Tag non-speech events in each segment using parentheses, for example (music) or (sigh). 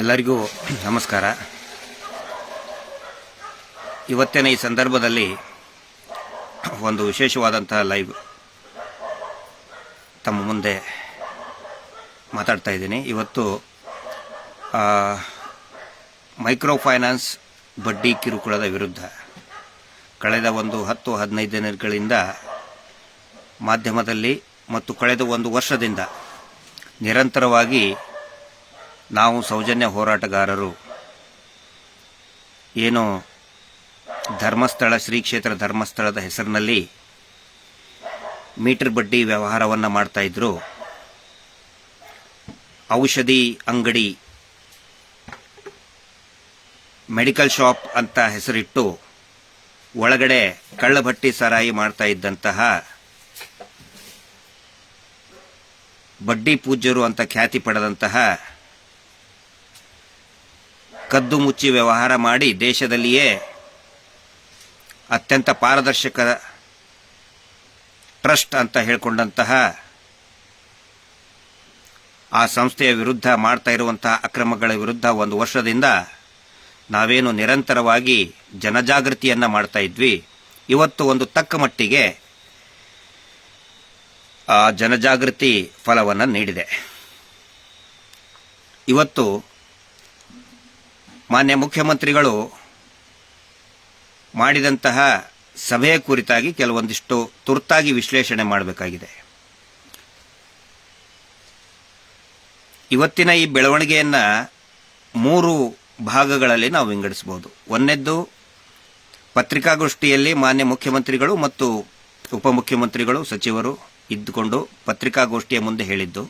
ಎಲ್ಲರಿಗೂ ನಮಸ್ಕಾರ. ಇವತ್ತಿನ ಈ ಸಂದರ್ಭದಲ್ಲಿ ಒಂದು ವಿಶೇಷವಾದಂತಹ ಲೈವ್ ತಮ್ಮ ಮುಂದೆ ಮಾತಾಡ್ತಾ ಇದ್ದೀನಿ. ಇವತ್ತು ಮೈಕ್ರೋ ಫೈನಾನ್ಸ್ ಬಡ್ಡಿ ಕಿರುಕುಳದ ವಿರುದ್ಧ ಕಳೆದ ಒಂದು ಹತ್ತು ಹದಿನೈದು ದಿನಗಳಿಂದ ಮಾಧ್ಯಮದಲ್ಲಿ ಮತ್ತು ಕಳೆದ ಒಂದು ವರ್ಷದಿಂದ ನಿರಂತರವಾಗಿ ನಾವು ಸೌಜನ್ಯ ಹೋರಾಟಗಾರರು. ಏನು ಧರ್ಮಸ್ಥಳ ಶ್ರೀ ಕ್ಷೇತ್ರ ಧರ್ಮಸ್ಥಳದ ಹೆಸರಿನಲ್ಲಿ ಮೀಟರ್ ಬಡ್ಡಿ ವ್ಯವಹಾರವನ್ನು ಮಾಡ್ತಾ ಇದ್ರು. ಔಷಧಿ ಅಂಗಡಿ, ಮೆಡಿಕಲ್ ಶಾಪ್ ಅಂತ ಹೆಸರಿಟ್ಟು ಒಳಗಡೆ ಕಳ್ಳಭಟ್ಟಿ ಸರಾಯಿ ಮಾಡ್ತಾ ಇದ್ದಂತಹ ಬಡ್ಡಿ ಪೂಜ್ಯರು ಅಂತ ಖ್ಯಾತಿ ಪಡೆದಂತಹ ಕದ್ದು ಮುಚ್ಚಿ ವ್ಯವಹಾರ ಮಾಡಿ ದೇಶದಲ್ಲಿಯೇ ಅತ್ಯಂತ ಪಾರದರ್ಶಕ ಟ್ರಸ್ಟ್ ಅಂತ ಹೇಳಿಕೊಂಡಂತಹ ಆ ಸಂಸ್ಥೆಯ ವಿರುದ್ಧ ಮಾಡ್ತಾ ಇರುವಂತಹ ಅಕ್ರಮಗಳ ವಿರುದ್ಧ ಒಂದು ವರ್ಷದಿಂದ ನಾವೇನು ನಿರಂತರವಾಗಿ ಜನಜಾಗೃತಿಯನ್ನು ಮಾಡ್ತಾ ಇದ್ವಿ. ಇವತ್ತು ಒಂದು ತಕ್ಕ ಮಟ್ಟಿಗೆ ಆ ಜನಜಾಗೃತಿ ಫಲವನ್ನು ನೀಡಿದೆ. ಇವತ್ತು ಮಾನ್ಯ ಮುಖ್ಯಮಂತ್ರಿಗಳು ಮಾಡಿದಂತಹ ಸಭೆಯ ಕುರಿತಾಗಿ ಕೆಲವೊಂದಿಷ್ಟು ತುರ್ತಾಗಿ ವಿಶ್ಲೇಷಣೆ ಮಾಡಬೇಕಾಗಿದೆ. ಇವತ್ತಿನ ಈ ಬೆಳವಣಿಗೆಯನ್ನ ಮೂರು ಭಾಗಗಳಲ್ಲಿ ನಾವು ವಿಂಗಡಿಸಬಹುದು. ಒಂದೆದ್ದು ಪತ್ರಿಕಾಗೋಷ್ಠಿಯಲ್ಲಿ ಮಾನ್ಯ ಮುಖ್ಯಮಂತ್ರಿಗಳು ಮತ್ತು ಉಪಮುಖ್ಯಮಂತ್ರಿಗಳು, ಸಚಿವರು ಇದ್ದುಕೊಂಡು ಪತ್ರಿಕಾಗೋಷ್ಠಿಯ ಮುಂದೆ ಹೇಳಿದ್ದು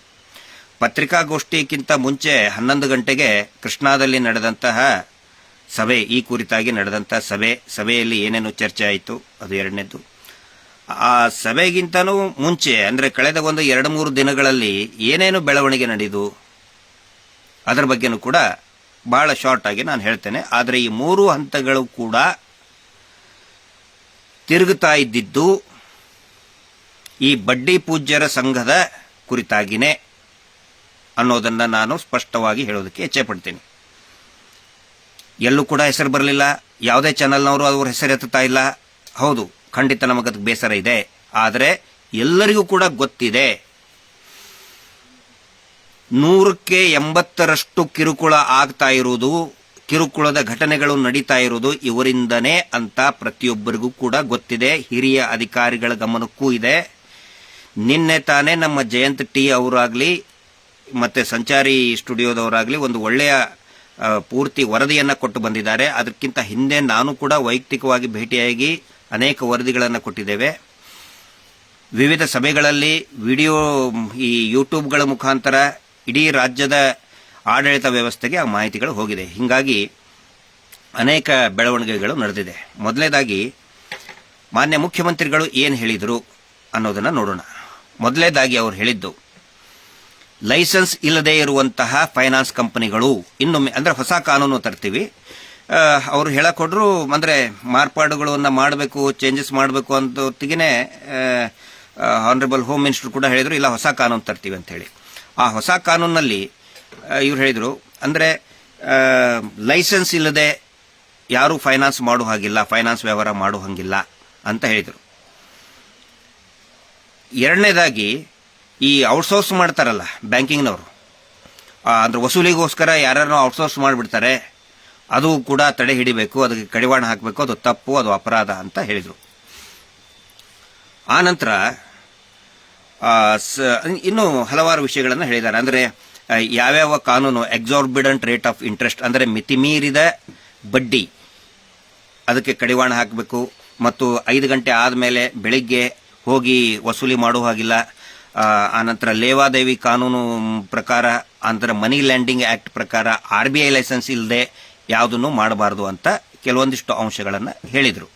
ಪತ್ರಿಕಾಗೋಷ್ಠಿಗಿಂತ ಮುಂಚೆ ಹನ್ನೊಂದು ಗಂಟೆಗೆ ಕೃಷ್ಣಾದಲ್ಲಿ ನಡೆದಂತಹ ಸಭೆ, ಈ ಕುರಿತಾಗಿ ನಡೆದಂತಹ ಸಭೆ, ಸಭೆಯಲ್ಲಿ ಏನೇನು ಚರ್ಚೆ ಆಯಿತು, ಅದು ಎರಡನೇದು ಆ ಸಭೆಗಿಂತನೂ ಮುಂಚೆ, ಅಂದರೆ ಕಳೆದ ಒಂದು ಎರಡು ಮೂರು ದಿನಗಳಲ್ಲಿ ಏನೇನು ಬೆಳವಣಿಗೆ ನಡೆದು, ಅದರ ಬಗ್ಗೆನೂ ಕೂಡ ಭಾಳ ಶಾರ್ಟ್ ಆಗಿ ನಾನು ಹೇಳ್ತೇನೆ. ಆದರೆ ಈ ಮೂರು ಹಂತಗಳು ಕೂಡ ತಿರುಗುತ್ತಾ ಇದ್ದಿದ್ದು ಈ ಬಡ್ಡಿ ಪೂಜ್ಯರ ಸಂಘದ ಕುರಿತಾಗಿನೇ. ಅನ್ನೋದನ್ನ ನಾನು ಸ್ಪಷ್ಟವಾಗಿ ಹೇಳೋದಕ್ಕೆ ಇಚ್ಛೆ ಪಡ್ತೀನಿ. ಎಲ್ಲೂ ಕೂಡ ಹೆಸರು ಬರಲಿಲ್ಲ. ಯಾವುದೇ ಚಾನಲ್ನವರು ಅವ್ರ ಹೆಸರು ಎತ್ತುತ್ತಾ ಇಲ್ಲ. ಹೌದು, ಖಂಡಿತ ನಮಗದಕ್ಕೆ ಬೇಸರ ಇದೆ. ಆದರೆ ಎಲ್ಲರಿಗೂ ಕೂಡ ಗೊತ್ತಿದೆ. ನೂರಕ್ಕೆ ಎಂಬತ್ತರಷ್ಟು ಕಿರುಕುಳ ಆಗ್ತಾ ಇರುವುದು, ಕಿರುಕುಳದ ಘಟನೆಗಳು ನಡೀತಾ ಇರುವುದು ಇವರಿಂದನೇ ಅಂತ ಪ್ರತಿಯೊಬ್ಬರಿಗೂ ಕೂಡ ಗೊತ್ತಿದೆ. ಹಿರಿಯ ಅಧಿಕಾರಿಗಳ ಗಮನಕ್ಕೂ ಇದೆ. ನಿನ್ನೆ ತಾನೇ ನಮ್ಮ ಜಯಂತ್ ಟಿ ಅವರಾಗ್ಲಿ ಮತ್ತೆ ಸಂಚಾರಿ ಸ್ಟುಡಿಯೋದವರಾಗಲಿ ಒಂದು ಒಳ್ಳೆಯ ಪೂರ್ತಿ ವರದಿಯನ್ನು ಕೊಟ್ಟು ಬಂದಿದ್ದಾರೆ. ಅದಕ್ಕಿಂತ ಹಿಂದೆ ನಾನು ಕೂಡ ವೈಯಕ್ತಿಕವಾಗಿ ಭೇಟಿಯಾಗಿ ಅನೇಕ ವರದಿಗಳನ್ನು ಕೊಟ್ಟಿದ್ದೇವೆ. ವಿವಿಧ ಸಭೆಗಳಲ್ಲಿ ವಿಡಿಯೋ, ಈ ಯೂಟ್ಯೂಬ್ಗಳ ಮುಖಾಂತರ ಇಡೀ ರಾಜ್ಯದ ಆಡಳಿತ ವ್ಯವಸ್ಥೆಗೆ ಆ ಮಾಹಿತಿಗಳು ಹೋಗಿದೆ. ಹೀಗಾಗಿ ಅನೇಕ ಬೆಳವಣಿಗೆಗಳು ನಡೆದಿದೆ. ಮೊದಲನೇದಾಗಿ ಮಾನ್ಯ ಮುಖ್ಯಮಂತ್ರಿಗಳು ಏನು ಹೇಳಿದರು ಅನ್ನೋದನ್ನು ನೋಡೋಣ. ಮೊದಲನೇದಾಗಿ ಅವರು ಹೇಳಿದ್ದು ಲೈಸೆನ್ಸ್ ಇಲ್ಲದೆ ಇರುವಂತಹ ಫೈನಾನ್ಸ್ ಕಂಪನಿಗಳು ಇನ್ನೊಮ್ಮೆ, ಅಂದರೆ ಹೊಸ ಕಾನೂನು ತರ್ತೀವಿ. ಅವರು ಹೇಳಕೊಡ್ರು ಅಂದರೆ ಮಾರ್ಪಾಡುಗಳನ್ನು ಮಾಡಬೇಕು ಚೇಂಜಸ್ ಮಾಡಬೇಕು ಅಂತ ಹೊತ್ತಿಗೆ ಆನರೇಬಲ್ ಹೋಮ್ ಮಿನಿಸ್ಟರ್ ಕೂಡ ಹೇಳಿದರು, ಇಲ್ಲ ಹೊಸ ಕಾನೂನು ತರ್ತೀವಿ ಅಂತ ಹೇಳಿ ಆ ಹೊಸ ಕಾನೂನಲ್ಲಿ ಇವ್ರು ಹೇಳಿದರು, ಅಂದರೆ ಲೈಸೆನ್ಸ್ ಇಲ್ಲದೆ ಯಾರೂ ಫೈನಾನ್ಸ್ ಮಾಡೋ ಹಾಗಿಲ್ಲ, ಫೈನಾನ್ಸ್ ವ್ಯವಹಾರ ಮಾಡೋ ಹಾಗಿಲ್ಲ ಅಂತ ಹೇಳಿದರು. ಎರಡನೇದಾಗಿ ಈ ಔಟ್ಸೋರ್ಸ್ ಮಾಡ್ತಾರಲ್ಲ ಬ್ಯಾಂಕಿಂಗ್ನವರು ಅಂದ್ರೆ ವಸೂಲಿಗೋಸ್ಕರ ಯಾರನ್ನು ಔಟ್ಸೋರ್ಸ್ ಮಾಡಿಬಿಡ್ತಾರೆ, ಅದು ಕೂಡ ತಡೆ ಹಿಡಿಬೇಕು, ಅದಕ್ಕೆ ಕಡಿವಾಣ ಹಾಕಬೇಕು, ಅದು ತಪ್ಪು, ಅದು ಅಪರಾಧ ಅಂತ ಹೇಳಿದರು. ಆನಂತರ ಸ- ಇನ್ನೂ ಹಲವಾರು ವಿಷಯಗಳನ್ನು ಹೇಳಿದ್ದಾರೆ. ಅಂದರೆ ಯಾವ್ಯಾವ ಕಾನೂನು ಎಕ್ಸಾರ್ಬಿಡೆಂಟ್ ರೇಟ್ ಆಫ್ ಇಂಟ್ರೆಸ್ಟ್ ಅಂದರೆ ಮಿತಿಮೀರಿದ ಬಡ್ಡಿ, ಅದಕ್ಕೆ ಕಡಿವಾಣ ಹಾಕಬೇಕು, ಮತ್ತು ಐದು ಗಂಟೆ ಆದಮೇಲೆ ಬೆಳಿಗ್ಗೆ ಹೋಗಿ ವಸೂಲಿ ಮಾಡುವ ಹಾಗಿಲ್ಲ ಆನಂತರ ಲೇವಾದೇವಿ ಕಾನೂನು ಪ್ರಕಾರ ಆನಂತರ ಮನಿ ಲ್ಯಾಂಡಿಂಗ್ ಆಕ್ಟ್ ಪ್ರಕಾರ ಆರ್ ಬಿ ಐ ಲೈಸೆನ್ಸ್ ಇಲ್ಲದೆ ಯಾವುದನ್ನು ಮಾಡಬಾರದು ಅಂತ ಕೆಲವೊಂದಿಷ್ಟು ಅಂಶಗಳನ್ನು ಹೇಳಿದರು.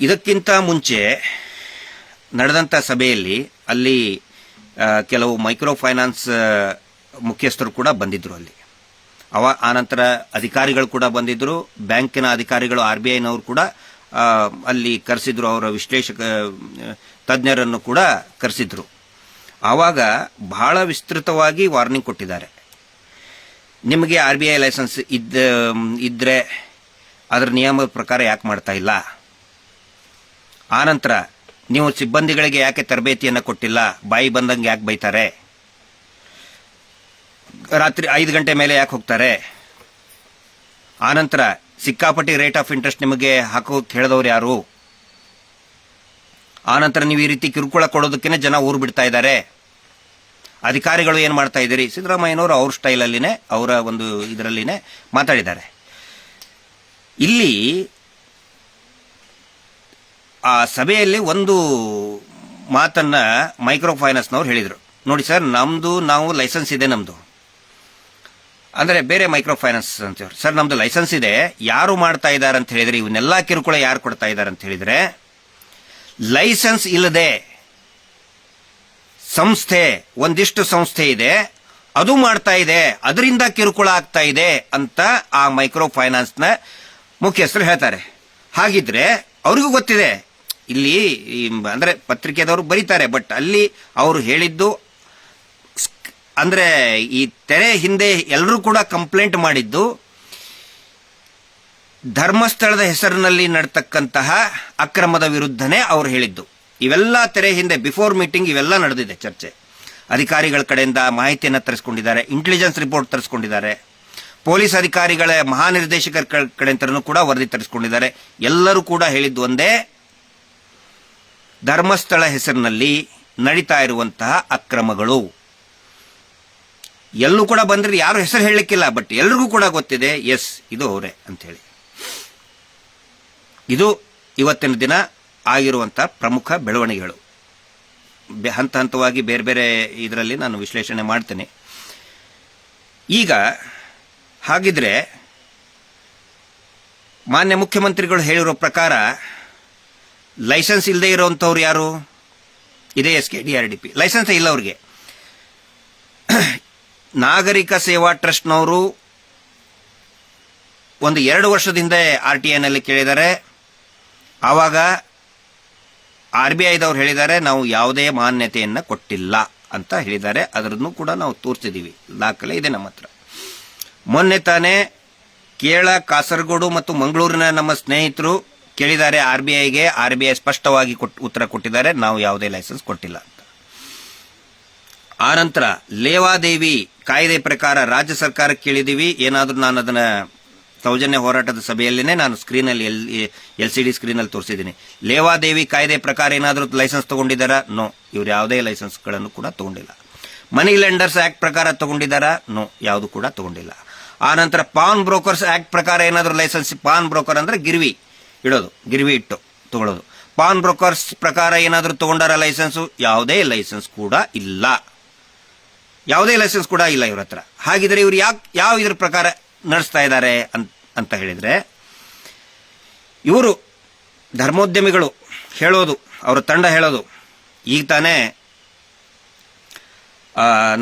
ಇದಕ್ಕಿಂತ ಮುಂಚೆ ನಡೆದಂಥ ಸಭೆಯಲ್ಲಿ ಅಲ್ಲಿ ಕೆಲವು ಮೈಕ್ರೋ ಫೈನಾನ್ಸ್ ಮುಖ್ಯಸ್ಥರು ಕೂಡ ಬಂದಿದ್ದರು ಅಲ್ಲಿ. ಅವ ಆನಂತರ ಅಧಿಕಾರಿಗಳು ಕೂಡ ಬಂದಿದ್ದರು ಬ್ಯಾಂಕಿನ ಅಧಿಕಾರಿಗಳು ಆರ್ ಬಿ ಐನವರು ಕೂಡ ಅಲ್ಲಿ ಕರೆಸಿದ್ರು ಅವರ ವಿಶ್ಲೇಷಕ ತಜ್ಞರನ್ನು ಕೂಡ ಕರೆಸಿದ್ರು. ಆವಾಗ ಬಹಳ ವಿಸ್ತೃತವಾಗಿ ವಾರ್ನಿಂಗ್ ಕೊಟ್ಟಿದ್ದಾರೆ. ನಿಮಗೆ ಆರ್ ಬಿ ಐ ಲೈಸೆನ್ಸ್ ಇದ್ದ ಇದ್ದರೆ ಅದರ ನಿಯಮದ ಪ್ರಕಾರ ಯಾಕೆ ಮಾಡ್ತಾ ಇಲ್ಲ? ಆನಂತರ ನೀವು ಸಿಬ್ಬಂದಿಗಳಿಗೆ ಯಾಕೆ ತರಬೇತಿಯನ್ನು ಕೊಟ್ಟಿಲ್ಲ? ಬಾಯಿ ಬಂದಂಗೆ ಯಾಕೆ ಬೈತಾರೆ? ರಾತ್ರಿ ಐದು ಗಂಟೆ ಮೇಲೆ ಯಾಕೆ ಹೋಗ್ತಾರೆ? ಆನಂತರ ಸಿಕ್ಕಾಪಟ್ಟಿ ರೇಟ್ ಆಫ್ ಇಂಟ್ರೆಸ್ಟ್ ನಿಮಗೆ ಹಾಕೋಕೆ ಹೇಳಿದವ್ರು ಯಾರು? ಆನಂತರ ನೀವು ಈ ರೀತಿ ಕಿರುಕುಳ ಕೊಡೋದಕ್ಕೇನೆ ಜನ ಊರು ಬಿಡ್ತಾ ಇದ್ದಾರೆ. ಅಧಿಕಾರಿಗಳು ಏನು ಮಾಡ್ತಾ ಇದ್ದೀರಿ? ಸಿದ್ದರಾಮಯ್ಯನವರು ಅವ್ರ ಸ್ಟೈಲಲ್ಲಿನೇ, ಅವರ ಒಂದು ಇದರಲ್ಲಿನೇ ಮಾತಾಡಿದ್ದಾರೆ. ಇಲ್ಲಿ ಆ ಸಭೆಯಲ್ಲಿ ಒಂದು ಮಾತನ್ನ ಮೈಕ್ರೋ ಫೈನಾನ್ಸ್ನವ್ರು ಹೇಳಿದರು. ನೋಡಿ ಸರ್ ನಮ್ಮದು ನಾವು ಲೈಸೆನ್ಸ್ ಇದೆ ನಮ್ಮದು ಅಂದರೆ ಬೇರೆ ಮೈಕ್ರೋ ಫೈನಾನ್ಸ್ ಅಂತೇವ್ರು. ಸರ್ ನಮ್ಮದು ಲೈಸೆನ್ಸ್ ಇದೆ. ಯಾರು ಮಾಡ್ತಾ ಇದ್ದಾರೆ ಅಂತ ಹೇಳಿದರೆ, ಇವನ್ನೆಲ್ಲ ಕಿರುಕುಳ ಯಾರು ಕೊಡ್ತಾ ಇದ್ದಾರೆ ಅಂತ ಹೇಳಿದ್ರೆ ಲೈಸೆನ್ಸ್ ಇಲ್ಲದೆ ಸಂಸ್ಥೆ, ಒಂದಿಷ್ಟು ಸಂಸ್ಥೆ ಇದೆ. ಅದು ಮಾಡ್ತಾ ಇದೆ, ಅದರಿಂದ ಕಿರುಕುಳ ಆಗ್ತಾ ಇದೆ ಅಂತ ಆ ಮೈಕ್ರೋ ಫೈನಾನ್ಸ್ನ ಮುಖ್ಯಸ್ಥರು ಹೇಳ್ತಾರೆ. ಹಾಗಿದ್ರೆ ಅವ್ರಿಗೂ ಗೊತ್ತಿದೆ. ಇಲ್ಲಿ ಅಂದರೆ ಪತ್ರಿಕೆದವರು ಬರೀತಾರೆ, ಬಟ್ ಅಲ್ಲಿ ಅವರು ಹೇಳಿದ್ದು ಅಂದ್ರೆ ಈ ತೆರೆ ಹಿಂದೆ ಎಲ್ಲರೂ ಕೂಡ ಕಂಪ್ಲೇಂಟ್ ಮಾಡಿದ್ದು ಧರ್ಮಸ್ಥಳದ ಹೆಸರಿನಲ್ಲಿ ನಡತಕ್ಕಂತಹ ಅಕ್ರಮದ ವಿರುದ್ಧನೇ ಅವ್ರು ಹೇಳಿದ್ದು. ಇವೆಲ್ಲ ತೆರೆ ಹಿಂದೆ ಬಿಫೋರ್ ಮೀಟಿಂಗ್ ಇವೆಲ್ಲ ನಡೆದಿದೆ ಚರ್ಚೆ. ಅಧಿಕಾರಿಗಳ ಕಡೆಯಿಂದ ಮಾಹಿತಿಯನ್ನು ತರಿಸ್ಕೊಂಡಿದ್ದಾರೆ ಇಂಟೆಲಿಜೆನ್ಸ್ ರಿಪೋರ್ಟ್ ತರಿಸ್ಕೊಂಡಿದ್ದಾರೆ. ಪೊಲೀಸ್ ಅಧಿಕಾರಿಗಳ ಮಹಾನಿರ್ದೇಶಕರ ಕಡೆಯಿಂದನೂ ಕೂಡ ವರದಿ ತರಿಸ್ಕೊಂಡಿದ್ದಾರೆ. ಎಲ್ಲರೂ ಕೂಡ ಹೇಳಿದ್ದು ಒಂದೇ, ಧರ್ಮಸ್ಥಳ ಹೆಸರಿನಲ್ಲಿ ನಡೀತಾ ಇರುವಂತಹ ಅಕ್ರಮಗಳು. ಎಲ್ಲೂ ಕೂಡ ಬಂದ್ರೆ ಯಾರು ಹೆಸರು ಹೇಳಲಿಕ್ಕಿಲ್ಲ ಬಟ್ ಎಲ್ರಿಗೂ ಕೂಡ ಗೊತ್ತಿದೆ ಎಸ್ ಇದು ಅವರೇ ಅಂತ ಹೇಳಿ. ಇದು ಇವತ್ತಿನ ದಿನ ಆಗಿರುವಂಥ ಪ್ರಮುಖ ಬೆಳವಣಿಗೆಗಳು. ಹಂತ ಹಂತವಾಗಿ ಬೇರೆ ಬೇರೆ ಇದರಲ್ಲಿ ನಾನು ವಿಶ್ಲೇಷಣೆ ಮಾಡ್ತೇನೆ. ಈಗ ಹಾಗಿದ್ರೆ ಮಾನ್ಯ ಮುಖ್ಯಮಂತ್ರಿಗಳು ಹೇಳಿರೋ ಪ್ರಕಾರ ಲೈಸೆನ್ಸ್ ಇಲ್ಲದೆ ಇರೋವಂಥವ್ರು ಯಾರು? ಇದೇ S K D R D P. Licence ಇಲ್ಲ ಅವ್ರಿಗೆ. (clears throat) ನಾಗರಿಕ ಸೇವಾ ಟ್ರಸ್ಟ್ನವರು ಒಂದು ಎರಡು ವರ್ಷದಿಂದ ಆರ್ ಟಿ ಐನಲ್ಲಿ ಕೇಳಿದ್ದಾರೆ. ಆವಾಗ ಆರ್ ಬಿ ಐದವ್ರು ಹೇಳಿದ್ದಾರೆ, ನಾವು ಯಾವುದೇ ಮಾನ್ಯತೆಯನ್ನು ಕೊಟ್ಟಿಲ್ಲ ಅಂತ ಹೇಳಿದ್ದಾರೆ. ಅದರನ್ನು ಕೂಡ ನಾವು ತೋರಿಸಿದ್ದೀವಿ ದಾಖಲೆ ಇದೆ ನಮ್ಮ ಹತ್ರ. ಮೊನ್ನೆ ತಾನೇ ಕೇರಳ, ಕಾಸರಗೋಡು ಮತ್ತು ಮಂಗಳೂರಿನ ನಮ್ಮ ಸ್ನೇಹಿತರು ಕೇಳಿದ್ದಾರೆ ಆರ್ ಬಿ ಐಗೆ. ಆರ್ ಬಿ ಐ ಸ್ಪಷ್ಟವಾಗಿ ಕೊಟ್ಟು ಉತ್ತರ ಕೊಟ್ಟಿದ್ದಾರೆ. ನಾವು ಯಾವುದೇ ಲೈಸೆನ್ಸ್ ಕೊಟ್ಟಿಲ್ಲ ಅಂತ. ಆನಂತರ ಲೇವಾದೇವಿ ಕಾಯ್ದೆ ಪ್ರಕಾರ ರಾಜ್ಯ ಸರ್ಕಾರಕ್ಕೆ ಕೇಳಿದೀವಿ. ಏನಾದರೂ ನಾನು ಅದನ್ನ ಸೌಜನ್ಯ ಹೋರಾಟದ ಸಭೆಯಲ್ಲೇ ನಾನು ಸ್ಕ್ರೀನಲ್ಲಿ ಎಲ್ ಎಲ್ ಸಿ ಡಿ ಸ್ಕ್ರೀನಲ್ಲಿ ತೋರಿಸಿದ್ದೀನಿ. ಲೇವಾದೇವಿ ಕಾಯ್ದೆ ಪ್ರಕಾರ ಏನಾದರೂ ಲೈಸೆನ್ಸ್ ತಗೊಂಡಿದ್ದಾರಾ? ನೋ. ಇವ್ರು ಯಾವುದೇ ಲೈಸೆನ್ಸ್ಗಳನ್ನು ಕೂಡ ತಗೊಂಡಿಲ್ಲ. ಮನಿ ಲೆಂಡರ್ಸ್ ಆ್ಯಕ್ಟ್ ಪ್ರಕಾರ ತಗೊಂಡಿದ್ದಾರಾ? ನೋ. ಯಾವುದು ಕೂಡ ತಗೊಂಡಿಲ್ಲ. ಆನಂತರ ಪಾನ್ ಬ್ರೋಕರ್ಸ್ ಆ್ಯಕ್ಟ್ ಪ್ರಕಾರ ಏನಾದರೂ ಲೈಸೆನ್ಸ್, ಪಾನ್ ಬ್ರೋಕರ್ ಅಂದ್ರೆ ಗಿರ್ವಿ ಇಡೋದು, ಗಿರ್ವಿ ಇಟ್ಟು ತಗೊಳ್ಳೋದು ಪಾನ್ ಬ್ರೋಕರ್ಸ್ ಪ್ರಕಾರ ಏನಾದರೂ ತೊಗೊಂಡಾರ ಲೈಸೆನ್ಸು? ಯಾವುದೇ ಲೈಸೆನ್ಸ್ ಕೂಡ ಇಲ್ಲ. ಯಾವುದೇ ಲೈಸೆನ್ಸ್ ಕೂಡ ಇಲ್ಲ ಇವ್ರ ಹತ್ರ. ಹಾಗಿದ್ರೆ ಇವ್ರು ಯಾಕೆ, ಯಾವ ಇದ್ರ ಪ್ರಕಾರ ನಡೆಸ್ತಾ ಇದ್ದಾರೆ ಅಂತ ಅಂತ ಹೇಳಿದ್ರೆ, ಇವರು ಧರ್ಮೋದ್ಯಮಿಗಳು ಹೇಳೋದು, ಅವರ ತಂಡ ಹೇಳೋದು, ಈಗ ತಾನೇ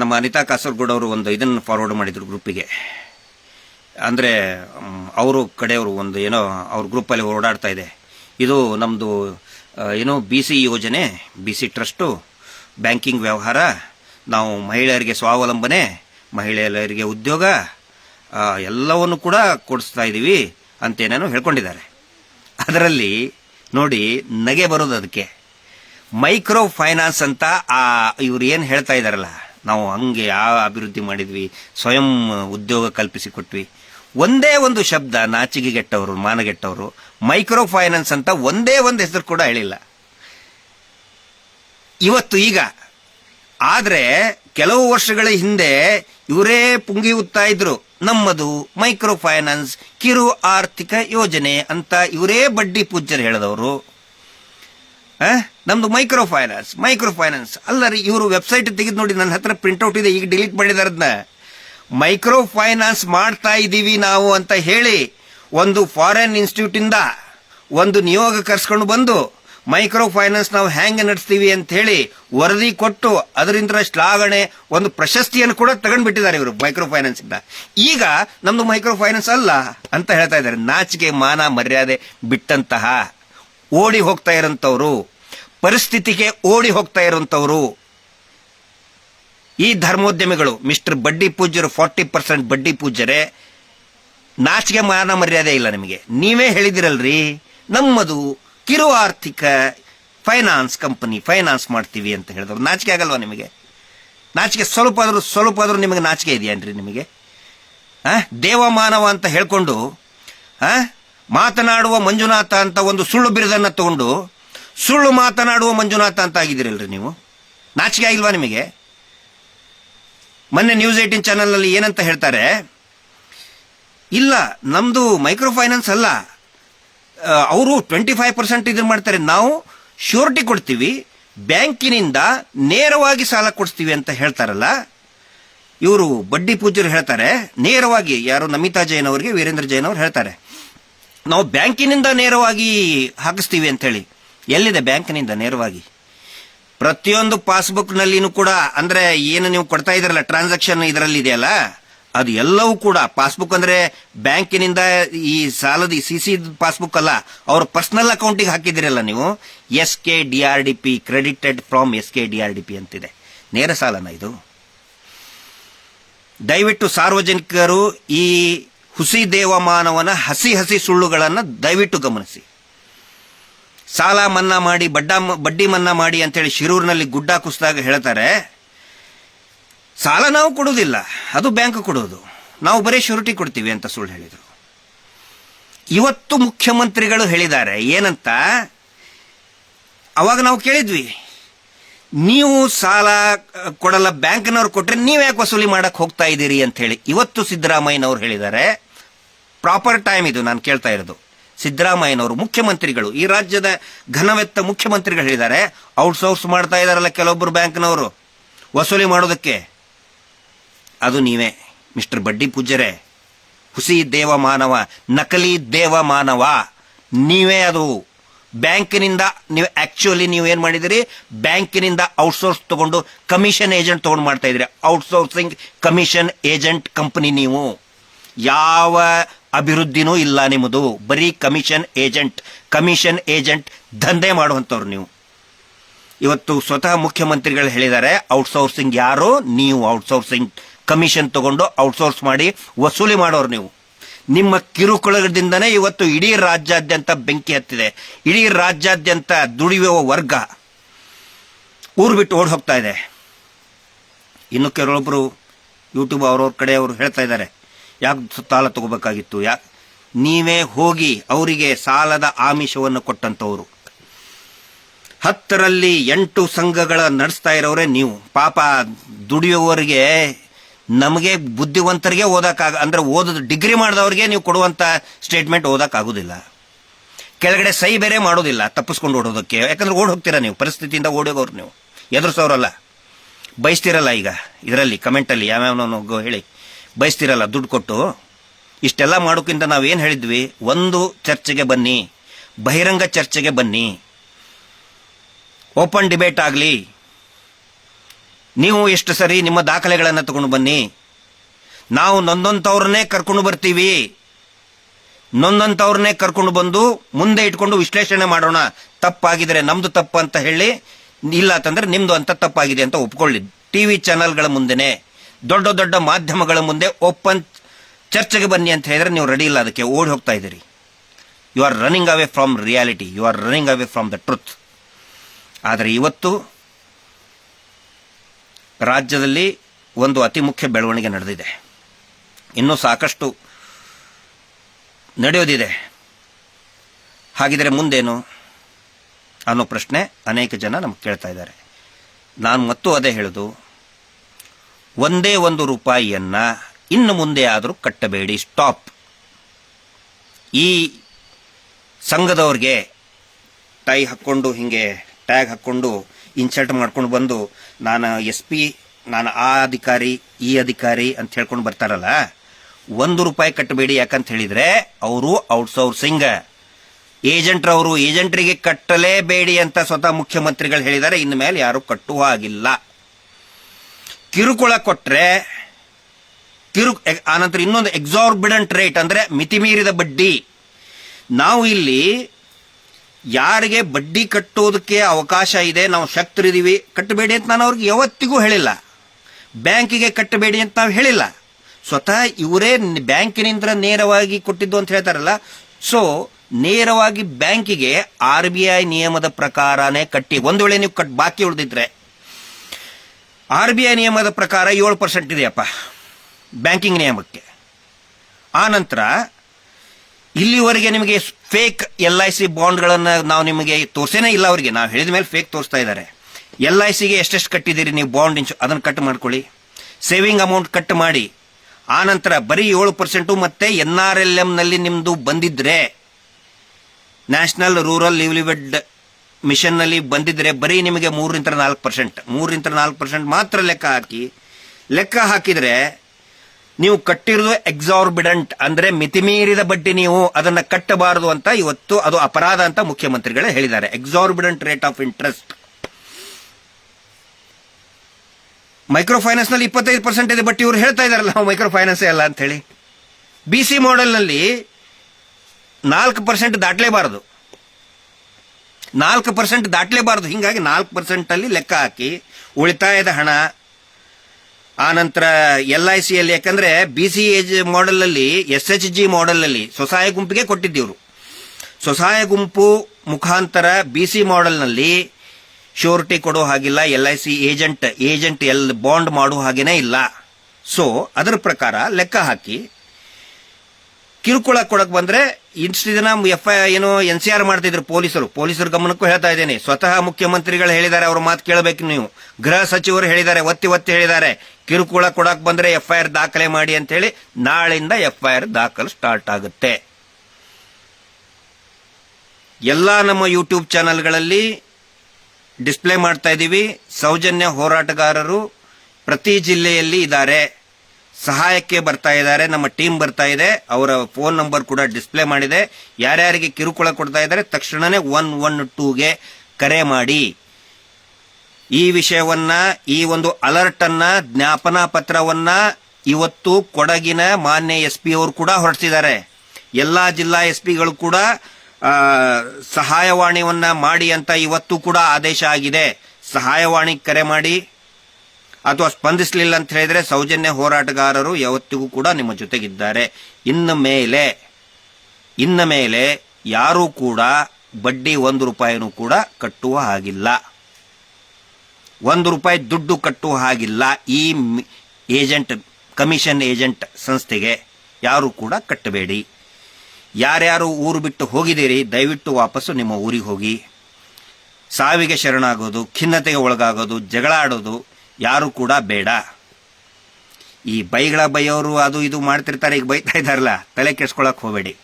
ನಮ್ಮ ಅನಿತಾ ಕಾಸರಗೋಡ್ ಅವರು ಒಂದು ಇದನ್ನು ಫಾರ್ವರ್ಡ್ ಮಾಡಿದರು ಗ್ರೂಪಿಗೆ. ಅಂದರೆ ಅವರು ಕಡೆಯವರು ಒಂದು ಏನೋ, ಅವ್ರ ಗ್ರೂಪಲ್ಲಿ ಓಡಾಡ್ತಾ ಇದೆ. ಇದು ನಮ್ಮದು ಏನೋ ಬಿ ಸಿ ಯೋಜನೆ, ಬಿ ಸಿ ಟ್ರಸ್ಟು ಬ್ಯಾಂಕಿಂಗ್ ವ್ಯವಹಾರ, ನಾವು ಮಹಿಳೆಯರಿಗೆ ಸ್ವಾವಲಂಬನೆ, ಮಹಿಳೆಯರಿಗೆ ಉದ್ಯೋಗ ಎಲ್ಲವನ್ನು ಕೂಡ ಕೊಡಿಸ್ತಾ ಇದ್ದೀವಿ ಅಂತೇನೇನೋ ಹೇಳ್ಕೊಂಡಿದ್ದಾರೆ. ಅದರಲ್ಲಿ ನೋಡಿ, ನಗೆ ಬರೋದು ಅದಕ್ಕೆ. ಮೈಕ್ರೋ ಫೈನಾನ್ಸ್ ಅಂತ, ಆ, ಇವ್ರು ಏನು ಹೇಳ್ತಾ ಇದ್ದಾರಲ್ಲ, ನಾವು ಹಂಗೆ ಯಾವ ಅಭಿವೃದ್ಧಿ ಮಾಡಿದ್ವಿ, ಸ್ವಯಂ ಉದ್ಯೋಗ ಕಲ್ಪಿಸಿಕೊಟ್ವಿ ಒಂದೇ ಒಂದು ಶಬ್ದ ನಾಚಿಕೆಗೆಟ್ಟವರು ಮಾನಗೆಟ್ಟವರು ಮೈಕ್ರೋ ಫೈನಾನ್ಸ್ ಅಂತ ಒಂದೇ ಒಂದು ಹೆಸರು ಕೂಡ ಹೇಳಿಲ್ಲ. ಇವತ್ತು ಈಗ, ಆದರೆ ಕೆಲವು ವರ್ಷಗಳ ಹಿಂದೆ ಇವರೇ ಪುಂಗಿ ಉತ್ತಾ ನಮ್ಮದು ಮೈಕ್ರೋ ಫೈನಾನ್ಸ್ ಕಿರು ಆರ್ಥಿಕ ಯೋಜನೆ ಅಂತ ಇವರೇ ಬಡ್ಡಿ ಪೂಜ್ಯರು ಹೇಳಿದವರು? ನಮ್ದು ಮೈಕ್ರೋ ಫೈನಾನ್ಸ್ ಮೈಕ್ರೋ ಫೈನಾನ್ಸ್ ಅಲ್ಲ ರೀ ಇವರು ವೆಬ್ಸೈಟ್ ತೆಗೆದು ನೋಡಿ ನನ್ನ ಹತ್ರ ಪ್ರಿಂಟ್ಔಟ್ ಇದೆ, ಈಗ ಡಿಲೀಟ್ ಮಾಡಿದಾರ ಮೈಕ್ರೋ ಫೈನಾನ್ಸ್ ಮಾಡ್ತಾ ಇದ್ದೀವಿ ನಾವು ಅಂತ ಹೇಳಿ, ಒಂದು ಫಾರಿನ್ ಇನ್ಸ್ಟಿಟ್ಯೂಟ್ ಇಂದ ಒಂದು ನಿಯೋಗ ಕರ್ಸ್ಕೊಂಡು ಬಂದು ಮೈಕ್ರೋ ಫೈನಾನ್ಸ್ ನಾವು ಹ್ಯಾಂಗ್ ನಡೆಸ್ತೀವಿ ಅಂತ ಹೇಳಿ ವರದಿ ಕೊಟ್ಟು ಅದರಿಂದ ಶ್ಲಾಘನೆ ಒಂದು ಪ್ರಶಸ್ತಿಯನ್ನು ಕೂಡ ತಗೊಂಡ್ಬಿಟ್ಟಿದ್ದಾರೆ ಇವರು ಮೈಕ್ರೋ ಫೈನಾನ್ಸ್ ಇಂದ. ಈಗ ನಮ್ದು ಮೈಕ್ರೋ ಫೈನಾನ್ಸ್ ಅಲ್ಲ ಅಂತ ಹೇಳ್ತಾ ಇದ್ದಾರೆ. ನಾಚಿಕೆ, ಮಾನ, ಮರ್ಯಾದೆ ಬಿಟ್ಟಂತಹ ಓಡಿ ಹೋಗ್ತಾ ಇರೋಂಥವ್ರು, ಪರಿಸ್ಥಿತಿಗೆ ಓಡಿ ಹೋಗ್ತಾ ಇರೋಂಥವ್ರು. ಈ ಧರ್ಮೋದ್ಯಮಿಗಳು, ಮಿಸ್ಟರ್ ಬಡ್ಡಿ ಪೂಜ್ಯರು ಫಾರ್ಟಿ ಪರ್ಸೆಂಟ್ ಬಡ್ಡಿ ಪೂಜ್ಯರೇ, ನಾಚಿಕೆ, ಮಾನ, ಮರ್ಯಾದೆ ಇಲ್ಲ ನಿಮಗೆ. ನೀವೇ ಹೇಳಿದಿರಲ್ರಿ, ನಮ್ಮದು ಕಿರು ಆರ್ಥಿಕ ಫೈನಾನ್ಸ್ ಕಂಪನಿ ಫೈನಾನ್ಸ್ ಮಾಡ್ತೀವಿ ಅಂತ ಹೇಳಿದ್ರು. ನಾಚಿಕೆ ಆಗಲ್ವಾ ನಿಮಗೆ? ನಾಚಿಕೆ ಸ್ವಲ್ಪ ಆದರೂ ಸ್ವಲ್ಪ ಆದರೂ ನಿಮಗೆ ನಾಚಿಕೆ ಇದೆಯೇನ್ರಿ ನಿಮಗೆ? ಆ, ದೇವಮಾನವ ಅಂತ ಹೇಳ್ಕೊಂಡು, ಆ, ಮಾತನಾಡುವ ಮಂಜುನಾಥ ಅಂತ ಒಂದು ಸುಳ್ಳು ಬಿರುದನ್ನು ತಗೊಂಡು, ಸುಳ್ಳು ಮಾತನಾಡುವ ಮಂಜುನಾಥ ಅಂತ ಆಗಿದ್ದೀರಲ್ರಿ ನೀವು? ನಾಚಿಕೆ ಆಗಿಲ್ವಾ ನಿಮಗೆ? ಮೊನ್ನೆ ನ್ಯೂಸ್ ಏಯ್ಟೀನ್ ಚಾನಲ್ನಲ್ಲಿ ಏನಂತ ಹೇಳ್ತಾರೆ? ಇಲ್ಲ ನಮ್ಮದು ಮೈಕ್ರೋ ಫೈನಾನ್ಸ್ ಅಲ್ಲ. ಅವರು ಟ್ವೆಂಟಿ ಫೈವ್ ಪರ್ಸೆಂಟ್ ಇದನ್ನು ಮಾಡ್ತಾರೆ. ನಾವು ಶ್ಯೂರಿಟಿ ಕೊಡ್ತೀವಿ. ಬ್ಯಾಂಕಿನಿಂದ ನೇರವಾಗಿ ಸಾಲ ಕೊಡ್ತೀವಿ ಅಂತ ಹೇಳ್ತಾರಲ್ಲ, ಇವರು ಬಡ್ಡಿ ಪೂಜ್ಯರು ಹೇಳ್ತಾರೆ. ನೇರವಾಗಿ ಯಾರು? ನಮಿತಾ ಜೈನ್ ಅವರಿಗೆ, ವೀರೇಂದ್ರ ಜೈನ್ ಅವರು ಹೇಳ್ತಾರೆ. ನಾವು ಬ್ಯಾಂಕಿನಿಂದ ನೇರವಾಗಿ ಹಾಕಿಸ್ತೀವಿ ಅಂತ ಹೇಳಿ. ಎಲ್ಲಿದೆ ಬ್ಯಾಂಕಿನಿಂದ ನೇರವಾಗಿ? ಪ್ರತಿಯೊಂದು ಪಾಸ್ಬುಕ್ನಲ್ಲಿನೂ ಕೂಡ, ಅಂದರೆ ಏನು ನೀವು ಕೊಡ್ತಾ ಇದ್ರಲ್ಲ ಟ್ರಾನ್ಸಾಕ್ಷನ್ ಇದರಲ್ಲಿ ಇದೆಯಲ್ಲ? ಅದು ಎಲ್ಲವೂ ಕೂಡ ಪಾಸ್ಬುಕ್ ಅಂದ್ರೆ ಬ್ಯಾಂಕಿನಿಂದ ಈ ಸಾಲದ ಸಿ ಸಿ ಪಾಸ್ಬುಕ್ ಅಲ್ಲ, ಅವ್ರ ಪರ್ಸನಲ್ ಅಕೌಂಟಿಗೆ ಹಾಕಿದಿರಲ್ಲ ನೀವು? S K D R D P, credited from S K D R D P ಅಂತಿದೆ. ನೇರ ಸಾಲನ ಇದು? ದಯವಿಟ್ಟು ಸಾರ್ವಜನಿಕರು ಈ ಹುಸಿ ದೇವಮಾನವನ ಹಸಿ ಹಸಿ ಸುಳ್ಳುಗಳನ್ನು ದಯವಿಟ್ಟು ಗಮನಿಸಿ. ಸಾಲ ಮನ್ನಾ ಮಾಡಿ, ಬಡ್ಡ ಬಡ್ಡಿ ಮನ್ನಾ ಮಾಡಿ ಅಂತೇಳಿ ಶಿರೂರಿನಲ್ಲಿ ಗುಡ್ಡ ಕುಸಿದಾಗ ಹೇಳ್ತಾರೆ ಸಾಲ ನಾವು ಕೊಡುವುದಿಲ್ಲ, ಅದು ಬ್ಯಾಂಕ್ ಕೊಡೋದು ನಾವು ಬರೀ ಶ್ಯೂರಿಟಿ ಕೊಡ್ತೀವಿ ಅಂತ ಸುಳ್ಳು ಹೇಳಿದರು. ಇವತ್ತು ಮುಖ್ಯಮಂತ್ರಿಗಳು ಹೇಳಿದ್ದಾರೆ, ಏನಂತ? ಅವಾಗ ನಾವು ಕೇಳಿದ್ವಿ, ನೀವು ಸಾಲ ಕೊಡಲ್ಲ, ಬ್ಯಾಂಕ್ನವ್ರು ಕೊಟ್ಟರೆ ನೀವು ಯಾಕೆ ವಸೂಲಿ ಮಾಡಕ್ಕೆ ಹೋಗ್ತಾ ಇದ್ದೀರಿ ಅಂತ ಹೇಳಿ. ಇವತ್ತು ಸಿದ್ದರಾಮಯ್ಯನವರು ಹೇಳಿದ್ದಾರೆ ಪ್ರಾಪರ್ ಟೈಮ್ ಇದು, ನಾನು ಕೇಳ್ತಾ ಇರೋದು. ಸಿದ್ದರಾಮಯ್ಯನವರು, ಮುಖ್ಯಮಂತ್ರಿಗಳು, ಈ ರಾಜ್ಯದ ಘನವೆತ್ತ ಮುಖ್ಯಮಂತ್ರಿಗಳು ಹೇಳಿದ್ದಾರೆ ಔಟ್ಸೋರ್ಸ್ ಮಾಡ್ತಾ ಇದ್ದಾರಲ್ಲ ಕೆಲವೊಬ್ಬರು ಬ್ಯಾಂಕ್ನವರು, ವಸೂಲಿ ಮಾಡೋದಕ್ಕೆ. ಅದು ನೀವೇ. ಮಿಸ್ಟರ್ ಬಡ್ಡಿ ಪೂಜ್ಯರೇ, ಹುಸಿ ದೇವ ಮಾನವ ನಕಲಿ ದೇವ ಮಾನವ ನೀವೇ ಅದು. ಬ್ಯಾಂಕಿನಿಂದ ನೀವು ಆಕ್ಚುಲಿ ನೀವು ಏನು ಮಾಡಿದಿರಿ? ಬ್ಯಾಂಕಿನಿಂದ ಔಟ್ಸೋರ್ಸ್ ತಗೊಂಡು ಕಮಿಷನ್ ಏಜೆಂಟ್ ತಗೊಂಡು ಮಾಡ್ತಾ ಇದ್ರಿ. ಔಟ್ಸೋರ್ಸಿಂಗ್ ಕಮಿಷನ್ ಏಜೆಂಟ್ ಕಂಪನಿ ನೀವು. ಯಾವ ಅಭಿವೃದ್ಧಿನೂ ಇಲ್ಲ ನಿಮ್ಮದು. ಬರೀ ಕಮಿಷನ್ ಏಜೆಂಟ್ ಕಮಿಷನ್ ಏಜೆಂಟ್ ದಂಧೆ ಮಾಡುವಂಥವ್ರು ನೀವು. ಇವತ್ತು ಸ್ವತಃ ಮುಖ್ಯಮಂತ್ರಿಗಳು ಹೇಳಿದ್ದಾರೆ ಔಟ್ಸೋರ್ಸಿಂಗ್ ಯಾರು? ನೀವು ಔಟ್ಸೋರ್ಸಿಂಗ್ ಕಮಿಷನ್ ತಗೊಂಡು ಔಟ್ಸೋರ್ಸ್ ಮಾಡಿ ವಸೂಲಿ ಮಾಡೋರು ನೀವು. ನಿಮ್ಮ ಕಿರುಕುಳದಿಂದನೇ ಇವತ್ತು ಇಡೀ ರಾಜ್ಯಾದ್ಯಂತ ಬೆಂಕಿ ಹತ್ತಿದೆ. ಇಡೀ ರಾಜ್ಯಾದ್ಯಂತ ದುಡಿಯುವ ವರ್ಗ ಊರು ಬಿಟ್ಟು ಓಡಿ ಹೋಗ್ತಾ ಇದೆ. ಇನ್ನು ಕೆಲವೊಬ್ಬರು ಯೂಟ್ಯೂಬ್ ಅವ್ರವ್ರ ಕಡೆ ಅವರು ಹೇಳ್ತಾ ಇದ್ದಾರೆ. ಯಾಕೆ ಸಾಲ ತಗೋಬೇಕಾಗಿತ್ತು? ಯಾ, ನೀವೇ ಹೋಗಿ ಅವರಿಗೆ ಸಾಲದ ಆಮಿಷವನ್ನು ಕೊಟ್ಟಂಥವರು ಹತ್ತರಲ್ಲಿ ಎಂಟು ಸಂಘಗಳ ನಡೆಸ್ತಾ ಇರೋರೇ ನೀವು. ಪಾಪ ದುಡಿಯುವವರಿಗೆ ನಮಗೆ ಬುದ್ಧಿವಂತರಿಗೆ ಓದೋಕ್ಕಾಗ ಅಂದ್ರೆ ಓದ ಡಿಗ್ರಿ ಮಾಡಿದವ್ರಿಗೆ ನೀವು ಕೊಡುವಂತ ಸ್ಟೇಟ್ಮೆಂಟ್ ಓದೋಕ್ಕಾಗೋದಿಲ್ಲ ಕೆಳಗಡೆ ಸೈ ಬೇರೆ ಮಾಡೋದಿಲ್ಲ, ತಪ್ಪಿಸ್ಕೊಂಡು ಓಡೋದಕ್ಕೆ. ಯಾಕಂದ್ರೆ ಓಡಿ ಹೋಗ್ತೀರಾ ನೀವು? ಪರಿಸ್ಥಿತಿಯಿಂದ ಓಡೋಗೋರು ನೀವು. ಎದುರಿಸೋರಲ್ಲ. ಬಯಸ್ತಿರಲ್ಲ ಈಗ ಇದರಲ್ಲಿ, ಕಮೆಂಟಲ್ಲಿ ಯಾವ್ಯಾವ ಹೇಳಿ. ಬಯಸ್ತಿರಲ್ಲ, ದುಡ್ಡು ಕೊಟ್ಟು. ಇಷ್ಟೆಲ್ಲ ಮಾಡೋಕ್ಕಿಂತ ನಾವೇನು ಹೇಳಿದ್ವಿ? ಒಂದು ಚರ್ಚೆಗೆ ಬನ್ನಿ. ಬಹಿರಂಗ ಚರ್ಚೆಗೆ ಬನ್ನಿ. ಓಪನ್ ಡಿಬೇಟ್ ಆಗಲಿ. ನೀವು ಎಷ್ಟು ಸರಿ ನಿಮ್ಮ ದಾಖಲೆಗಳನ್ನು ತಗೊಂಡು ಬನ್ನಿ. ನಾವು ನೊಂದಂಥವ್ರನ್ನೇ ಕರ್ಕೊಂಡು ಬರ್ತೀವಿ. ನೊಂದಂಥವ್ರನ್ನೇ ಕರ್ಕೊಂಡು ಬಂದು ಮುಂದೆ ಇಟ್ಕೊಂಡು ವಿಶ್ಲೇಷಣೆ ಮಾಡೋಣ. ತಪ್ಪಾಗಿದ್ರೆ ನಮ್ದು ತಪ್ಪು ಅಂತ ಹೇಳಿ, ಇಲ್ಲ ಅಂತಂದ್ರೆ ನಿಮ್ದು ಅಂತ ತಪ್ಪಾಗಿದೆ ಅಂತ ಒಪ್ಕೊಳ್ಳಿ. ಟಿ ವಿ ಚಾನೆಲ್ಗಳ ಮುಂದೆನೆ, ದೊಡ್ಡ ದೊಡ್ಡ ಮಾಧ್ಯಮಗಳ ಮುಂದೆ ಓಪನ್ ಚರ್ಚೆಗೆ ಬನ್ನಿ ಅಂತ ಹೇಳಿದ್ರೆ ನೀವು ರೆಡಿ ಇಲ್ಲ, ಅದಕ್ಕೆ ಓಡಿ ಹೋಗ್ತಾ ಇದ್ದೀರಿ. You are running away from reality you are running away from the truth ಆದರೆ ಇವತ್ತು ರಾಜ್ಯದಲ್ಲಿ ಒಂದು ಅತಿ ಮುಖ್ಯ ಬೆಳವಣಿಗೆ ನಡೆದಿದೆ. ಇನ್ನೂ ಸಾಕಷ್ಟು ನಡೆಯೋದಿದೆ. ಹಾಗಿದ್ರೆ ಮುಂದೇನು ಅನ್ನೋ ಪ್ರಶ್ನೆ ಅನೇಕ ಜನ ನಮ್ಗೆ ಕೇಳ್ತಾ ಇದ್ದಾರೆ. ನಾನು ಮತ್ತು ಅದೇ ಹೇಳೋದು. ಒಂದೇ ಒಂದು ರೂಪಾಯಿಯನ್ನು ಇನ್ನು ಮುಂದೆ ಆದರೂ ಕಟ್ಟಬೇಡಿ ಸ್ಟಾಪ್ ಈ ಸಂಘದವ್ರಿಗೆ ಟೈ ಹಾಕ್ಕೊಂಡು, ಹೀಗೆ ಟ್ಯಾಗ್ ಹಾಕ್ಕೊಂಡು ಇನ್ಸರ್ಟ್ ಮಾಡ್ಕೊಂಡು ಬಂದು ನಾನು ಎಸ್ ಪಿ, ನಾನು ಆ ಅಧಿಕಾರಿ, ಈ ಅಧಿಕಾರಿ ಅಂತ ಹೇಳ್ಕೊಂಡು ಬರ್ತಾರಲ್ಲ, ಒಂದು ರೂಪಾಯಿ ಕಟ್ಟಬೇಡಿ ಯಾಕಂತ ಹೇಳಿದ್ರೆ ಅವರು ಔಟ್ಸೋರ್ಸಿಂಗ್. ಏಜೆಂಟ್ರವರು ಏಜೆಂಟ್ರಿಗೆ ಕಟ್ಟಲೇಬೇಡಿ ಅಂತ ಸ್ವತಃ ಮುಖ್ಯಮಂತ್ರಿಗಳು ಹೇಳಿದ್ದಾರೆ, ಇನ್ನು ಮೇಲೆ ಯಾರು ಕಟ್ಟುವ ಹಾಗಿಲ್ಲ. ಕಿರುಕುಳ ಕೊಟ್ಟರೆ ಕಿರು ಆನಂತರ ಇನ್ನೊಂದು ಎಕ್ಸಾರ್ಬಿಡೆಂಟ್ ರೇಟ್ ಅಂದ್ರೆ ಮಿತಿಮೀರಿದ ಬಡ್ಡಿ. ನಾವು ಇಲ್ಲಿ ಯಾರಿಗೆ ಬಡ್ಡಿ ಕಟ್ಟೋದಕ್ಕೆ ಅವಕಾಶ ಇದೆ, ನಾವು ಶಕ್ತರಿದ್ದೀವಿ, ಕಟ್ಟಬೇಡಿ ಅಂತ ನಾನು ಅವ್ರಿಗೆ ಯಾವತ್ತಿಗೂ ಹೇಳಿಲ್ಲ. ಬ್ಯಾಂಕಿಗೆ ಕಟ್ಟಬೇಡಿ ಅಂತ ನಾವು ಹೇಳಿಲ್ಲ. ಸ್ವತಃ ಇವರೇ ಬ್ಯಾಂಕಿನಿಂದ ನೇರವಾಗಿ ಕೊಟ್ಟಿದ್ದು ಅಂತ ಹೇಳ್ತಾರಲ್ಲ, ಸೊ ನೇರವಾಗಿ ಬ್ಯಾಂಕಿಗೆ ಆರ್ ಬಿ ಐ ನಿಯಮದ ಪ್ರಕಾರನೇ ಕಟ್ಟಿ, ಒಂದು ವೇಳೆ ನೀವು ಕಟ್, ಬಾಕಿ ಉಳಿದಿದ್ರೆ, ಆರ್ ಬಿ ಐ ನಿಯಮದ ಪ್ರಕಾರ ಏಳು ಪರ್ಸೆಂಟ್ ಇದೆಯಪ್ಪ, ಬ್ಯಾಂಕಿಂಗ್ ನಿಯಮಕ್ಕೆ. ಆ ನಂತರ ಇಲ್ಲಿವರೆಗೆ ನಿಮಗೆ ಫೇಕ್ ಎಲ್ ಐ ಸಿ ಬಾಂಡ್ಗಳನ್ನು ನಾವು ನಿಮಗೆ ತೋರ್ಸೇನೇ ಇಲ್ಲ ಅವರಿಗೆ. ನಾವು ಹೇಳಿದ ಮೇಲೆ ಫೇಕ್ ತೋರಿಸ್ತಾ ಇದ್ದಾರೆ. ಎಲ್ ಐ ಸಿಗೆ ಎಷ್ಟೆಷ್ಟು ಕಟ್ಟಿದ್ದೀರಿ ನೀವು ಬಾಂಡ್ ಇನ್ಶು ಅದನ್ನು ಕಟ್ ಮಾಡ್ಕೊಳ್ಳಿ. ಸೇವಿಂಗ್ ಅಮೌಂಟ್ ಕಟ್ ಮಾಡಿ. ಆನಂತರ ನಂತರ ಬರೀ ಏಳು ಪರ್ಸೆಂಟು ಮತ್ತೆ ಎನ್ ಆರ್ ಎಲ್ ಎಂನಲ್ಲಿ ನಿಮ್ಮದು ಬಂದಿದ್ರೆ ನ್ಯಾಷನಲ್ ರೂರಲ್ ಲಿವ್ಲಿವೆಡ್ ಮಿಷನ್ನಲ್ಲಿ ಬಂದಿದ್ರೆ ಬರೀ ನಿಮಗೆ ಮೂರರಿಂದ ನಾಲ್ಕು ಪರ್ಸೆಂಟ್ ಮೂರರಿಂದ ನಾಲ್ಕು ಪರ್ಸೆಂಟ್ ಮಾತ್ರ ಲೆಕ್ಕ ಹಾಕಿ. ಲೆಕ್ಕ ಹಾಕಿದ್ರೆ ನೀವು ಕಟ್ಟಿರೋದು ಎಕ್ಸಾರ್ಬಿಡೆಂಟ್ ಅಂದ್ರೆ ಮಿತಿಮೀರಿದ ಬಡ್ಡಿ ನೀವು ಅದನ್ನ ಕಟ್ಟಬಾರದು ಅಂತ ಇವತ್ತು ಅದು ಅಪರಾಧ ಅಂತ ಮುಖ್ಯಮಂತ್ರಿಗಳೇ ಹೇಳಿದ್ದಾರೆ. Exorbitant rate of interest micro ಫೈನಾನ್ಸ್ನಲ್ಲಿ ಇಪ್ಪತ್ತೈದು ಪರ್ಸೆಂಟ್ ಇದೆ ಬಟ್ ಇವ್ರು ಹೇಳ್ತಾ ಇದಾರಲ್ಲ ನಾವು ಮೈಕ್ರೋ ಫೈನಾನ್ಸ್ ಅಲ್ಲ ಅಂತ ಹೇಳಿ. ಬಿ ಸಿ ನಲ್ಲಿ ನಾಲ್ಕು ಪರ್ಸೆಂಟ್ ದಾಟಲೇಬಾರದು. ನಾಲ್ಕು ಪರ್ಸೆಂಟ್ ದಾಟಲೇಬಾರದು. ಹಿಂಗಾಗಿ ನಾಲ್ಕು ಪರ್ಸೆಂಟ್ ಅಲ್ಲಿ ಲೆಕ್ಕ ಹಾಕಿ ಉಳಿತಾಯದ ಹಣ ಆ ನಂತರ ಎಲ್ ಐ ಸಿಯಲ್ಲಿ ಯಾಕಂದ್ರೆ ಬಿ ಸಿ ಎಜ್ ಮಾಡೆಲ್ ಅಲ್ಲಿ ಎಸ್ ಎಚ್ ಜಿ ಮಾಡೆಲ್ ಅಲ್ಲಿ ಸ್ವಸಹಾಯ ಗುಂಪಿಗೆ ಕೊಟ್ಟಿದ್ದೀವರು. ಸ್ವಸಹಾಯ ಗುಂಪು ಮುಖಾಂತರ ಬಿ ಸಿ ಮಾಡೆಲ್ನಲ್ಲಿ ಶ್ಯೂರಿಟಿ ಕೊಡೋ ಹಾಗಿಲ್ಲ L I C agent agent L bond ಮಾಡೋ ಹಾಗೇನೇ ಇಲ್ಲ. ಸೊ ಅದರ ಪ್ರಕಾರ ಲೆಕ್ಕ ಹಾಕಿ, ಕಿರುಕುಳ ಕೊಡಕ್ ಬಂದ್ರೆ ಇಷ್ಟು ದಿನ ಎಫ್ ಐ ಏನು ಎನ್ ಸಿ ಆರ್ ಮಾಡ್ತಿದ್ರು ಪೊಲೀಸರು. ಪೊಲೀಸರ ಗಮನಕ್ಕೂ ಹೇಳ್ತಾ ಇದ್ದೇನೆ. ಸ್ವತಃ ಮುಖ್ಯಮಂತ್ರಿಗಳು ಹೇಳಿದ್ದಾರೆ, ಅವ್ರ ಮಾತು ಕೇಳಬೇಕು ನೀವು. ಗೃಹ ಸಚಿವರು ಹೇಳಿದ್ದಾರೆ, ಒತ್ತಿ ಒತ್ತಿ ಹೇಳಿದ್ದಾರೆ. ಕಿರುಕುಳ ಕೊಡಕ್ ಬಂದ್ರೆ ಎಫ್ ಐ ಆರ್ ದಾಖಲೆ ಮಾಡಿ ಅಂತ ಹೇಳಿ ನಾಳಿಂದ ಎಫ್ ಐ ಆರ್ ದಾಖಲು ಸ್ಟಾರ್ಟ್ ಆಗುತ್ತೆ. ಎಲ್ಲ ನಮ್ಮ ಯೂಟ್ಯೂಬ್ ಚಾನೆಲ್ಗಳಲ್ಲಿ ಡಿಸ್ಪ್ಲೇ ಮಾಡ್ತಾ ಇದ್ದೀವಿ. ಸೌಜನ್ಯ ಹೋರಾಟಗಾರರು ಪ್ರತಿ ಜಿಲ್ಲೆಯಲ್ಲಿ ಇದ್ದಾರೆ. ಸಹಾಯಕ್ಕೆ ಬರ್ತಾ ಇದ್ದಾರೆ. ನಮ್ಮ ಟೀಮ್ ಬರ್ತಾ ಇದೆ. ಅವರ ಫೋನ್ ನಂಬರ್ ಕೂಡ ಡಿಸ್ಪ್ಲೇ ಮಾಡಿದೆ. ಯಾರ್ಯಾರಿಗೆ ಕಿರುಕುಳ ಕೊಡ್ತಾ ಇದ್ದಾರೆ, ತಕ್ಷಣನೇ ಒನ್ ಒನ್ ಟೂಗೆ ಕರೆ ಮಾಡಿ. ಈ ವಿಷಯವನ್ನ, ಈ ಒಂದು ಅಲರ್ಟ್ ಅನ್ನ, ಜ್ಞಾಪನಾ ಪತ್ರವನ್ನ ಇವತ್ತು ಕೊಡಗಿನ ಮಾನ್ಯ ಎಸ್ ಪಿ ಅವರು ಕೂಡ ಹೊರಡಿಸಿದ್ದಾರೆ ಎಲ್ಲಾ ಜಿಲ್ಲಾ ಎಸ್ ಪಿಗಳು ಕೂಡ ಸಹಾಯವಾಣಿಯನ್ನ ಮಾಡಿ ಅಂತ ಇವತ್ತು ಕೂಡ ಆದೇಶ ಆಗಿದೆ. ಸಹಾಯವಾಣಿ ಕರೆ ಮಾಡಿ, ಅಥವಾ ಸ್ಪಂದಿಸಲಿಲ್ಲ ಅಂತ ಹೇಳಿದ್ರೆ ಸೌಜನ್ಯ ಹೋರಾಟಗಾರರು ಯಾವತ್ತಿಗೂ ಕೂಡ ನಿಮ್ಮ ಜೊತೆಗಿದ್ದಾರೆ. ಇನ್ನು ಮೇಲೆ ಇನ್ನು ಮೇಲೆ ಯಾರೂ ಕೂಡ ಬಡ್ಡಿ ಒಂದು ರೂಪಾಯಿನೂ ಕೂಡ ಕಟ್ಟುವ ಹಾಗಿಲ್ಲ. ಒಂದು ರೂಪಾಯಿ ದುಡ್ಡು ಕಟ್ಟುವ ಹಾಗಿಲ್ಲ. ಈ ಏಜೆಂಟ್, ಕಮಿಷನ್ ಏಜೆಂಟ್ ಸಂಸ್ಥೆಗೆ ಯಾರು ಕೂಡ ಕಟ್ಟಬೇಡಿ. ಯಾರ್ಯಾರು ಊರು ಬಿಟ್ಟು ಹೋಗಿದ್ದೀರಿ, ದಯವಿಟ್ಟು ವಾಪಸ್ಸು ನಿಮ್ಮ ಊರಿಗೆ ಹೋಗಿ. ಸಾವಿಗೆ ಶರಣಾಗೋದು, ಖಿನ್ನತೆಗೆ ಒಳಗಾಗೋದು, ಜಗಳ ಆಡೋದು ಯಾರು ಕೂಡ ಬೇಡ. ಈ ಬೈಗಳ ಬೈಯೋರು ಅದು ಇದು ಮಾಡ್ತಿರ್ತಾರೆ, ಈಗ ಬೈತಾ ಇದ್ದಾರಲ್ಲ, ತಲೆ ಕೆಡ್ಸ್ಕೊಳಕ್ಕೆ ಹೋಗಬೇಡಿ.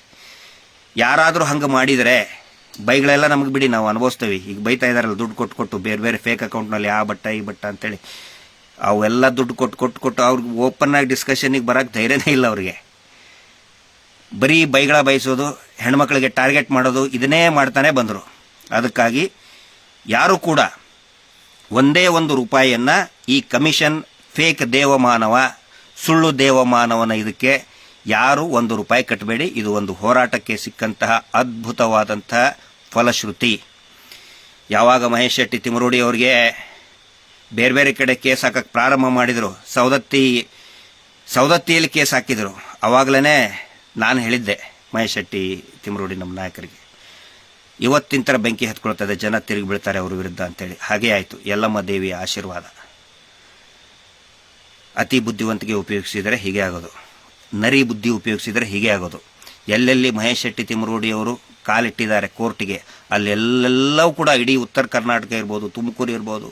ಯಾರಾದರೂ ಹಂಗೆ ಮಾಡಿದರೆ ಬೈಗಳೆಲ್ಲ ನಮಗೆ ಬಿಡಿ, ನಾವು ಅನುಭವಿಸ್ತೇವೆ. ಈಗ ಬೈತಾ ಇದಾರಲ್ಲ, ದುಡ್ಡು ಕೊಟ್ಟು ಕೊಟ್ಟು, ಬೇರೆ ಬೇರೆ ಫೇಕ್ ಅಕೌಂಟ್ನಲ್ಲಿ ಆ ಬಟ್ಟ, ಈ ಬಟ್ಟ ಅಂತೇಳಿ. ಅವೆಲ್ಲ ದುಡ್ಡು ಕೊಟ್ಟು ಕೊಟ್ಟು ಕೊಟ್ಟು ಅವ್ರಿಗೆ ಓಪನ್ ಆಗಿ ಡಿಸ್ಕಷನ್ಗೆ ಬರಕ್ಕೆ ಧೈರ್ಯನೇ ಇಲ್ಲ ಅವ್ರಿಗೆ. ಬರೀ ಬೈಗಳ ಬಯಸೋದು, ಹೆಣ್ಮಕ್ಳಿಗೆ ಟಾರ್ಗೆಟ್ ಮಾಡೋದು, ಇದನ್ನೇ ಮಾಡ್ತಾನೆ ಬಂದರು. ಅದಕ್ಕಾಗಿ ಯಾರು ಕೂಡ ಒಂದೇ ಒಂದು ರೂಪಾಯಿಯನ್ನು ಈ ಕಮಿಷನ್ ಫೇಕ್ ದೇವಮಾನವ, ಸುಳ್ಳು ದೇವಮಾನವನ ಇದಕ್ಕೆ ಯಾರು ಒಂದು ರೂಪಾಯಿ ಕಟ್ಟಬೇಡಿ, ಇದು ಒಂದು ಹೋರಾಟಕ್ಕೆ ಸಿಕ್ಕಂತಹ ಅದ್ಭುತವಾದಂತಹ ಫಲಶ್ರುತಿ. ಯಾವಾಗ ಮಹೇಶ್ ಶೆಟ್ಟಿ ತಿಮರೋಡಿ ಅವರಿಗೆ ಬೇರೆ ಬೇರೆ ಕಡೆ ಕೇಸ್ ಹಾಕಕ್ಕೆ ಪ್ರಾರಂಭ ಮಾಡಿದರು ಸೌದತ್ತಿ ಸೌದತ್ತಿಯಲ್ಲಿ ಕೇಸ್ ಹಾಕಿದರು ಆವಾಗಲೇ ನಾನು ಹೇಳಿದ್ದೆ ಮಹೇಶ್ ಶೆಟ್ಟಿ ತಿಮರೋಡಿ ನಮ್ಮ ನಾಯಕರಿಗೆ. ಇವತ್ತಿನ ಥರ ಬೆಂಕಿ ಹತ್ಕೊಳ್ತದೆ, ಜನ ತಿರುಗಿ ಬೀಳ್ತಾರೆ ಅವ್ರ ವಿರುದ್ಧ ಅಂತೇಳಿ. ಹಾಗೇ ಆಯಿತು, ಯಲ್ಲಮ್ಮ ದೇವಿಯ ಆಶೀರ್ವಾದ. ಅತಿ ಬುದ್ಧಿವಂತಿಕೆ ಉಪಯೋಗಿಸಿದರೆ ಹೀಗೆ ಆಗೋದು. ನರಿ ಬುದ್ಧಿ ಉಪಯೋಗಿಸಿದರೆ ಹೀಗೆ ಆಗೋದು. ಎಲ್ಲೆಲ್ಲಿ ಮಹೇಶ್ ಶೆಟ್ಟಿ ತಿಮರೋಡಿ ಅವರು ಕಾಲಿಟ್ಟಿದ್ದಾರೆ ಕೋರ್ಟಿಗೆ, ಅಲ್ಲೆಲ್ಲೆಲ್ಲವೂ ಕೂಡ ಇಡೀ ಉತ್ತರ ಕರ್ನಾಟಕ ಇರ್ಬೋದು, ತುಮಕೂರು ಇರ್ಬೋದು,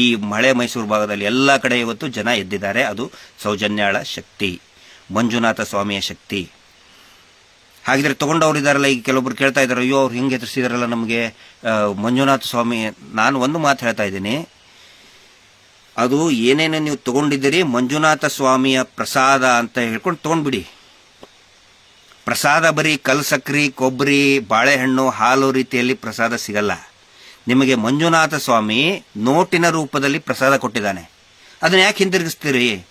ಈ ಮಳೆ ಮೈಸೂರು ಭಾಗದಲ್ಲಿ ಎಲ್ಲ ಕಡೆ ಇವತ್ತು ಜನ ಎದ್ದಿದ್ದಾರೆ. ಅದು ಸೌಜನ್ಯಾಳ ಶಕ್ತಿ, ಮಂಜುನಾಥ ಸ್ವಾಮಿಯ ಶಕ್ತಿ. ಹಾಗಿದ್ರೆ ತಗೊಂಡವ್ರು ಇದ್ದಾರಲ್ಲ, ಈಗ ಕೆಲವೊಬ್ರು ಕೇಳ್ತಾ ಇದ್ದಾರೆ, ಅಯ್ಯೋ, ಅವ್ರು ಹಿಂಗೆ ಎದುರಿಸಿದಾರಲ್ಲ ನಮಗೆ. ಮಂಜುನಾಥ ಸ್ವಾಮಿ, ನಾನು ಒಂದು ಮಾತು ಹೇಳ್ತಾ ಇದ್ದೀನಿ ಅದು ಏನೇನು ನೀವು ತಗೊಂಡಿದ್ದೀರಿ? ಮಂಜುನಾಥ ಸ್ವಾಮಿಯ ಪ್ರಸಾದ ಅಂತ ಹೇಳ್ಕೊಂಡು ತಗೊಂಡ್ಬಿಡಿ. ಪ್ರಸಾದ ಬರೀ ಕಲ್ಸಕ್ರಿ ಕೊಬ್ಬರಿ, ಬಾಳೆಹಣ್ಣು, ಹಾಲು ರೀತಿಯಲ್ಲಿ ಪ್ರಸಾದ ಸಿಗಲ್ಲ. ನಿಮಗೆ ಮಂಜುನಾಥ ಸ್ವಾಮಿ ನೋಟಿನ ರೂಪದಲ್ಲಿ ಪ್ರಸಾದ ಕೊಟ್ಟಿದ್ದಾನೆ. ಅದನ್ನ ಯಾಕೆ ಹಿಂತಿರುಗಿಸ್ತೀರಿ?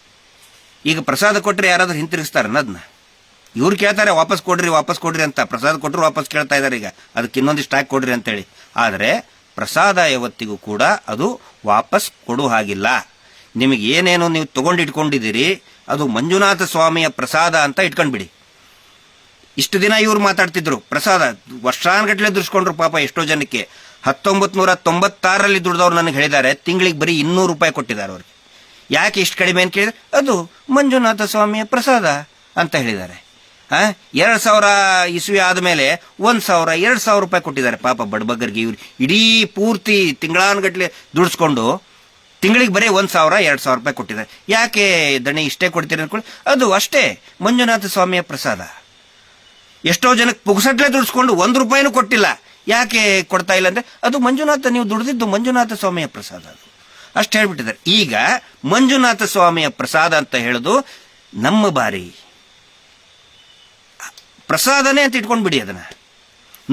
ಈಗ ಪ್ರಸಾದ ಕೊಟ್ಟರೆ ಯಾರಾದರೂ ಹಿಂತಿರುಗಿಸ್ತಾರನ ಅದನ್ನ? ಇವ್ರು ಕೇಳ್ತಾರೆ, ವಾಪಸ್ ಕೊಡ್ರಿ ವಾಪಸ್ ಕೊಡ್ರಿ ಅಂತ. ಪ್ರಸಾದ ಕೊಟ್ಟರು ವಾಪಸ್ ಕೇಳ್ತಾ ಇದ್ದಾರೆ ಈಗ. ಅದಕ್ಕೆ ಇನ್ನೊಂದಿಷ್ಟು ಹಾಕಿ ಕೊಡ್ರಿ ಅಂತೇಳಿ. ಆದರೆ ಪ್ರಸಾದ ಯಾವತ್ತಿಗೂ ಕೂಡ ಅದು ವಾಪಸ್ ಕೊಡೋ ಹಾಗಿಲ್ಲ. ನಿಮಗೆ ಏನೇನು ನೀವು ತಗೊಂಡು ಇಟ್ಕೊಂಡಿದ್ದೀರಿ ಅದು ಮಂಜುನಾಥ ಸ್ವಾಮಿಯ ಪ್ರಸಾದ ಅಂತ ಇಟ್ಕೊಂಡ್ಬಿಡಿ. ಇಷ್ಟು ದಿನ ಇವ್ರು ಮಾತಾಡ್ತಿದ್ರು, ಪ್ರಸಾದ ವರ್ಷಾನ್ಗಟ್ಲೆ ದುಡ್ಸ್ಕೊಂಡ್ರು ಪಾಪ ಎಷ್ಟೋ ಜನಕ್ಕೆ. ಹತ್ತೊಂಬತ್ತು ನೂರ ತೊಂಬತ್ತಾರರಲ್ಲಿ ದುಡ್ದವ್ರು ನನಗೆ ಹೇಳಿದ್ದಾರೆ, ತಿಂಗಳಿಗೆ ಬರೀ ಇನ್ನೂರು ರೂಪಾಯಿ ಕೊಟ್ಟಿದ್ದಾರೆ ಅವ್ರಿಗೆ. ಯಾಕೆ ಇಷ್ಟು ಕಡಿಮೆ ಅಂತ ಕೇಳಿದ್ರೆ, ಅದು ಮಂಜುನಾಥ ಸ್ವಾಮಿಯ ಪ್ರಸಾದ ಅಂತ ಹೇಳಿದ್ದಾರೆ. ಎರಡು ಸಾವಿರ ಇಸ್ವಿ ಆದಮೇಲೆ ಒಂದು ಸಾವಿರ, ಎರಡು ಸಾವಿರ ರೂಪಾಯಿ ಕೊಟ್ಟಿದ್ದಾರೆ. ಪಾಪ ಬಡಬಗ್ಗರಿಗೆ ಇವ್ರು ಇಡೀ ಪೂರ್ತಿ ತಿಂಗಳಾನ್ಗಟ್ಲೆ ದುಡಿಸ್ಕೊಂಡು ತಿಂಗಳಿಗೆ ಬರೀ ಒಂದು ಸಾವಿರ, ಎರಡು ಸಾವಿರ ರೂಪಾಯಿ ಕೊಟ್ಟಿದ್ದಾರೆ. ಯಾಕೆ ದಣಿ ಇಷ್ಟೇ ಕೊಡ್ತೀರಿ ಅನ್ಕೊಳ್ಳಿ? ಅದು ಅಷ್ಟೇ, ಮಂಜುನಾಥ ಸ್ವಾಮಿಯ ಪ್ರಸಾದ. ಎಷ್ಟೋ ಜನಕ್ಕೆ ಪುಗ್ಸಟ್ಲೆ ದುಡಿಸ್ಕೊಂಡು ಒಂದು ರೂಪಾಯಿನೂ ಕೊಟ್ಟಿಲ್ಲ. ಯಾಕೆ ಕೊಡ್ತಾ ಇಲ್ಲ ಅಂದ್ರೆ ಅದು ಮಂಜುನಾಥ, ನೀವು ದುಡಿದಿದ್ದು ಮಂಜುನಾಥ ಸ್ವಾಮಿಯ ಪ್ರಸಾದ ಅದು. ಅಷ್ಟು ಹೇಳ್ಬಿಟ್ಟಿದ್ದಾರೆ. ಈಗ ಮಂಜುನಾಥ ಸ್ವಾಮಿಯ ಪ್ರಸಾದ ಅಂತ ಹೇಳೋದು ನಮ್ಮ ಬಾರಿ. ಪ್ರಸಾದನೇ ಅಂತ ಇಟ್ಕೊಂಡ್ಬಿಡಿ ಅದನ್ನ.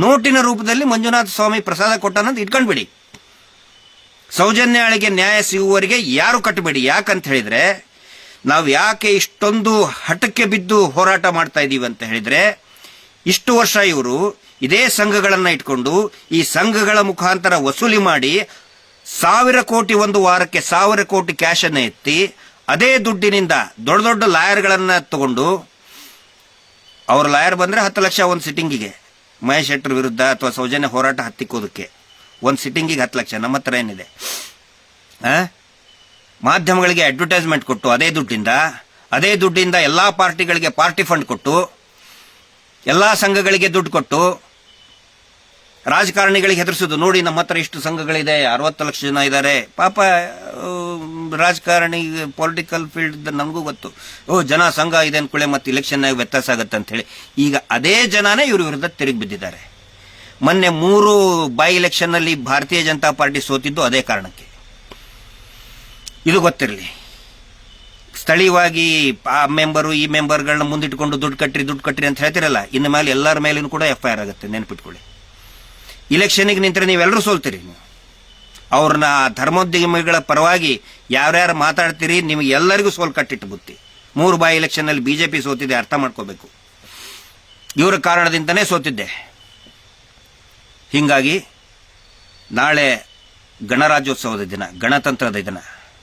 ನೋಟಿನ ರೂಪದಲ್ಲಿ ಮಂಜುನಾಥ ಸ್ವಾಮಿ ಪ್ರಸಾದ ಕೊಟ್ಟಾನಂತ ಇಟ್ಕೊಂಡ್ಬಿಡಿ ಸೌಜನ್ಯಾಳಿಗೆ ನ್ಯಾಯ ಸಿಗುವವರಿಗೆ ಯಾರು ಕಟ್ಟಬೇಡಿ? ಯಾಕಂತ ಹೇಳಿದ್ರೆ, ನಾವು ಯಾಕೆ ಇಷ್ಟೊಂದು ಹಠಕ್ಕೆ ಬಿದ್ದು ಹೋರಾಟ ಮಾಡ್ತಾ ಇದ್ದೀವಿ ಅಂತ ಹೇಳಿದ್ರೆ, ಇಷ್ಟು ವರ್ಷ ಇವರು ಇದೇ ಸಂಘಗಳನ್ನು ಇಟ್ಕೊಂಡು ಈ ಸಂಘಗಳ ಮುಖಾಂತರ ವಸೂಲಿ ಮಾಡಿ ಸಾವಿರ ಕೋಟಿ ಒಂದು ವಾರಕ್ಕೆ ಸಾವಿರ ಕೋಟಿ ಕ್ಯಾಶನ್ನು ಎತ್ತಿ, ಅದೇ ದುಡ್ಡಿನಿಂದ ದೊಡ್ಡ ದೊಡ್ಡ ಲಾಯರ್ಗಳನ್ನು ತಗೊಂಡು ಅವ್ರ ಲಾಯರ್ ಬಂದರೆ ಹತ್ತು ಲಕ್ಷ ಒಂದು ಸಿಟ್ಟಿಂಗಿಗೆ ಮಹೇಶ್ ಶೆಟ್ಟರ್ ವಿರುದ್ಧ ಅಥವಾ ಸೌಜನ್ಯ ಹೋರಾಟ ಹತ್ತಿಕ್ಕೋದಕ್ಕೆ. ಒಂದು ಸಿಟ್ಟಿಂಗಿಗೆ ಹತ್ತು ಲಕ್ಷ, ನಮ್ಮ ಹತ್ರ ಏನಿದೆ? ಹಾಂ ಮಾಧ್ಯಮಗಳಿಗೆ ಅಡ್ವರ್ಟೈಸ್ಮೆಂಟ್ ಕೊಟ್ಟು ಅದೇ ದುಡ್ಡಿಂದ ಅದೇ ದುಡ್ಡಿಂದ ಎಲ್ಲ ಪಾರ್ಟಿಗಳಿಗೆ ಪಾರ್ಟಿ ಫಂಡ್ ಕೊಟ್ಟು, ಎಲ್ಲ ಸಂಘಗಳಿಗೆ ದುಡ್ಡು ಕೊಟ್ಟು ರಾಜಕಾರಣಿಗಳಿಗೆ ಹೆದರ್ಸೋದು ನೋಡಿ, ನಮ್ಮ ಹತ್ರ ಇಷ್ಟು ಸಂಘಗಳಿದೆ, ಅರವತ್ತು ಲಕ್ಷ ಜನ ಇದ್ದಾರೆ. ಪಾಪ ರಾಜಕಾರಣಿ ಪೊಲಿಟಿಕಲ್ ಫೀಲ್ಡ್ ನಮಗೂ ಗೊತ್ತು. ಓ, ಜನ ಸಂಘ ಇದೆ ಅಂದ್ಕೊಳ್ಳೆ ಮತ್ತೆ ಇಲೆಕ್ಷನ್ ವ್ಯತ್ಯಾಸ ಆಗುತ್ತೆ ಅಂತ ಹೇಳಿ. ಈಗ ಅದೇ ಜನನೇ ಇವ್ರ ವಿರುದ್ಧ ತಿರುಗಿ ಬಿದ್ದಿದ್ದಾರೆ. ಮೊನ್ನೆ ಮೂರು ಬೈ ಇಲೆಕ್ಷನ್ನಲ್ಲಿ ಭಾರತೀಯ ಜನತಾ ಪಾರ್ಟಿ ಸೋತಿದ್ದು ಅದೇ ಕಾರಣಕ್ಕೆ. ಇದು ಗೊತ್ತಿರಲಿ. ಸ್ಥಳೀಯವಾಗಿ ಆ ಮೆಂಬರು ಈ ಮೆಂಬರ್ಗಳನ್ನ ಮುಂದಿಟ್ಕೊಂಡು ದುಡ್ಡು ಕಟ್ಟ್ರಿ ದುಡ್ಡು ಕಟ್ಟ್ರಿ ಅಂತ ಹೇಳ್ತಿರಲ್ಲ, ಇನ್ನು ಮೇಲೆ ಎಲ್ಲರ ಮೇಲೂ ಕೂಡ ಎಫ್ ಆರ್ ಆಗುತ್ತೆ, ನೆನ್ಪಿಟ್ಕೊಳ್ಳಿ. ಇಲೆಕ್ಷನ್ಗೆ ನಿಂತರೆ ನೀವೆಲ್ಲರೂ ಸೋಲ್ತೀರಿ. ಅವ್ರನ್ನ ಧರ್ಮೋದ್ಯಮಿಗಳ ಪರವಾಗಿ ಯಾರ್ಯಾರು ಮಾತಾಡ್ತೀರಿ, ನಿಮಗೆ ಎಲ್ಲರಿಗೂ ಸೋಲ್ ಕಟ್ಟಿಟ್ಟು ಬುತ್ತಿ. ಮೂರು ಬಾಯಿ ಎಲೆಕ್ಷನ್ನಲ್ಲಿ ಬಿ ಜೆ ಪಿ ಸೋತಿದೆ, ಅರ್ಥ ಮಾಡ್ಕೋಬೇಕು. ಇವರ ಕಾರಣದಿಂದನೇ ಸೋತಿದ್ದೆ. ಹೀಗಾಗಿ, ನಾಳೆ ಗಣರಾಜ್ಯೋತ್ಸವದ ದಿನ, ಗಣತಂತ್ರದ ದಿನ.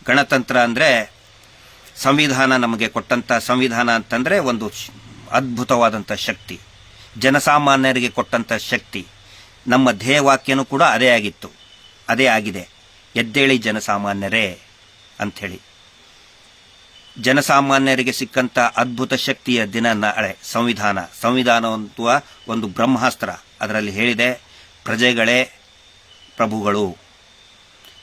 ಗಣತಂತ್ರ ಅಂದರೆ ಸಂವಿಧಾನ ನಮಗೆ ಕೊಟ್ಟಂಥ ಸಂವಿಧಾನ ಅಂತಂದರೆ ಒಂದು ಅದ್ಭುತವಾದಂಥ ಶಕ್ತಿ. ಜನಸಾಮಾನ್ಯರಿಗೆ ಕೊಟ್ಟಂಥ ಶಕ್ತಿ. ನಮ್ಮ ಧ್ಯೇಯವಾಕ್ಯನೂ ಕೂಡ ಅದೇ ಆಗಿತ್ತು. ಅದೇ ಆಗಿದೆ. ಎದ್ದೇಳಿ ಜನಸಾಮಾನ್ಯರೇ ಅಂಥೇಳಿ. ಜನಸಾಮಾನ್ಯರಿಗೆ ಸಿಕ್ಕಂಥ ಅದ್ಭುತ ಶಕ್ತಿಯ ದಿನ ನಾಳೆ, ಸಂವಿಧಾನ. ಸಂವಿಧಾನ ಅಂತುವ ಒಂದು ಬ್ರಹ್ಮಾಸ್ತ್ರ. ಅದರಲ್ಲಿ ಹೇಳಿದೆ, ಪ್ರಜೆಗಳೇ ಪ್ರಭುಗಳು.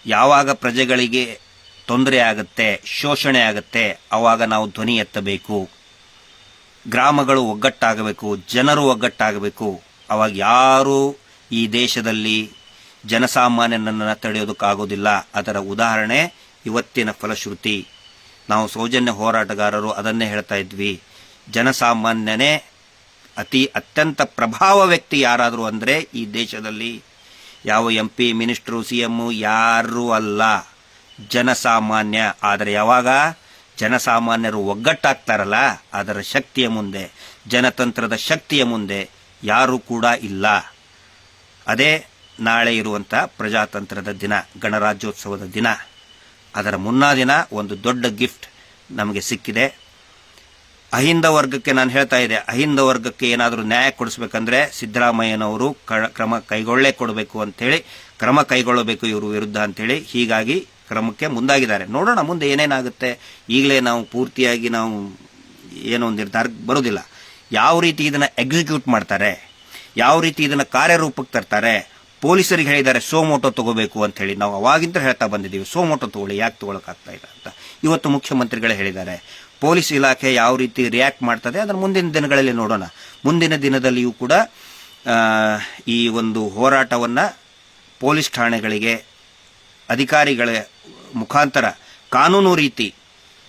ಯಾವಾಗ ಪ್ರಜೆಗಳಿಗೆ ತೊಂದರೆ ಆಗುತ್ತೆ, ಶೋಷಣೆ ಆಗುತ್ತೆ ಆವಾಗ ನಾವು ಧ್ವನಿ ಎತ್ತಬೇಕು. ಗ್ರಾಮಗಳು ಒಗ್ಗಟ್ಟಾಗಬೇಕು, ಜನರು ಒಗ್ಗಟ್ಟಾಗಬೇಕು. ಅವಾಗ ಯಾರು ಈ ದೇಶದಲ್ಲಿ ಜನಸಾಮಾನ್ಯನನ್ನು ತಡೆಯೋದಕ್ಕಾಗೋದಿಲ್ಲ. ಅದರ ಉದಾಹರಣೆ ಇವತ್ತಿನ ಫಲಶ್ರುತಿ. ನಾವು ಸೌಜನ್ಯ ಹೋರಾಟಗಾರರು ಅದನ್ನೇ ಹೇಳ್ತಾ ಇದ್ವಿ. ಜನಸಾಮಾನ್ಯನೇ ಅತಿ ಅತ್ಯಂತ ಪ್ರಭಾವ ವ್ಯಕ್ತಿ ಯಾರಾದರೂ ಅಂದರೆ ಈ ದೇಶದಲ್ಲಿ ಯಾವ M P minister C M ಯಾರೂ ಅಲ್ಲ. ಜನಸಾಮಾನ್ಯ. ಆದರೆ ಯಾವಾಗ? ಜನಸಾಮಾನ್ಯರು ಒಗ್ಗಟ್ಟಾಗ್ತಾರಲ್ಲ, ಅದರ ಶಕ್ತಿಯ ಮುಂದೆ, ಜನತಂತ್ರದ ಶಕ್ತಿಯ ಮುಂದೆ ಯಾರೂ ಕೂಡ ಇಲ್ಲ. ಅದೇ ನಾಳೆ ಇರುವಂಥ ಪ್ರಜಾತಂತ್ರದ ದಿನ, ಗಣರಾಜ್ಯೋತ್ಸವದ ದಿನ. ಅದರ ಮುನ್ನಾ ದಿನ ಒಂದು ದೊಡ್ಡ ಗಿಫ್ಟ್ ನಮಗೆ ಸಿಕ್ಕಿದೆ. ಅಹಿಂದ ವರ್ಗಕ್ಕೆ ನಾನು ಹೇಳ್ತಾ ಇದ್ದೆ, ಅಹಿಂದ ವರ್ಗಕ್ಕೆ ಏನಾದರೂ ನ್ಯಾಯ ಕೊಡಿಸ್ಬೇಕಂದ್ರೆ ಸಿದ್ದರಾಮಯ್ಯನವರು ಕ್ರಮ ಕೈಗೊಳ್ಳೇ ಕೊಡಬೇಕು ಅಂತೇಳಿ, ಕ್ರಮ ಕೈಗೊಳ್ಳಬೇಕು ಇವರು ವಿರುದ್ಧ ಅಂತೇಳಿ ಹೀಗಾಗಿ ಕ್ರಮಕ್ಕೆ ಮುಂದಾಗಿದ್ದಾರೆ. ನೋಡೋಣ, ಮುಂದೆ ಏನೇನಾಗುತ್ತೆ? ಈಗಲೇ ನಾವು ಪೂರ್ತಿಯಾಗಿ ನಾವು ಏನೋ ನಿರ್ಧಾರಕ್ಕೆ ಬರೋದಿಲ್ಲ. ಯಾವ ರೀತಿ ಇದನ್ನು ಎಕ್ಸಿಕ್ಯೂಟ್ ಮಾಡ್ತಾರೆ? ಯಾವ ರೀತಿ ಇದನ್ನು ಕಾರ್ಯರೂಪಕ್ಕೆ ತರ್ತಾರೆ? ಪೊಲೀಸರಿಗೆ ಹೇಳಿದ್ದಾರೆ ಸೋಮೋಟೋ ತಗೋಬೇಕು ಅಂತ ಹೇಳಿ. ನಾವು ಅವಾಗಿಂದ ಹೇಳ್ತಾ ಬಂದಿದ್ದೀವಿ ಸೋಮೋಟೋ ತಗೊಳ್ಳಿ, ಯಾಕೆ ತಗೊಳಕ್ಕಾಗ್ತಾ ಇಲ್ಲ ಅಂತ. ಇವತ್ತು ಮುಖ್ಯಮಂತ್ರಿಗಳೇ ಹೇಳಿದ್ದಾರೆ, ಪೊಲೀಸ್ ಇಲಾಖೆ ಯಾವ ರೀತಿ ರಿಯಾಕ್ಟ್ ಮಾಡ್ತದೆ, ಅದನ್ನು ಮುಂದಿನ ದಿನಗಳಲ್ಲಿ ನೋಡೋಣ. ಮುಂದಿನ ದಿನದಲ್ಲಿಯೂ ಕೂಡ ಈ ಒಂದು ಹೋರಾಟವನ್ನು ಪೊಲೀಸ್ ಠಾಣೆಗಳಿಗೆ, ಅಧಿಕಾರಿಗಳ ಮುಖಾಂತರ ಕಾನೂನು ರೀತಿ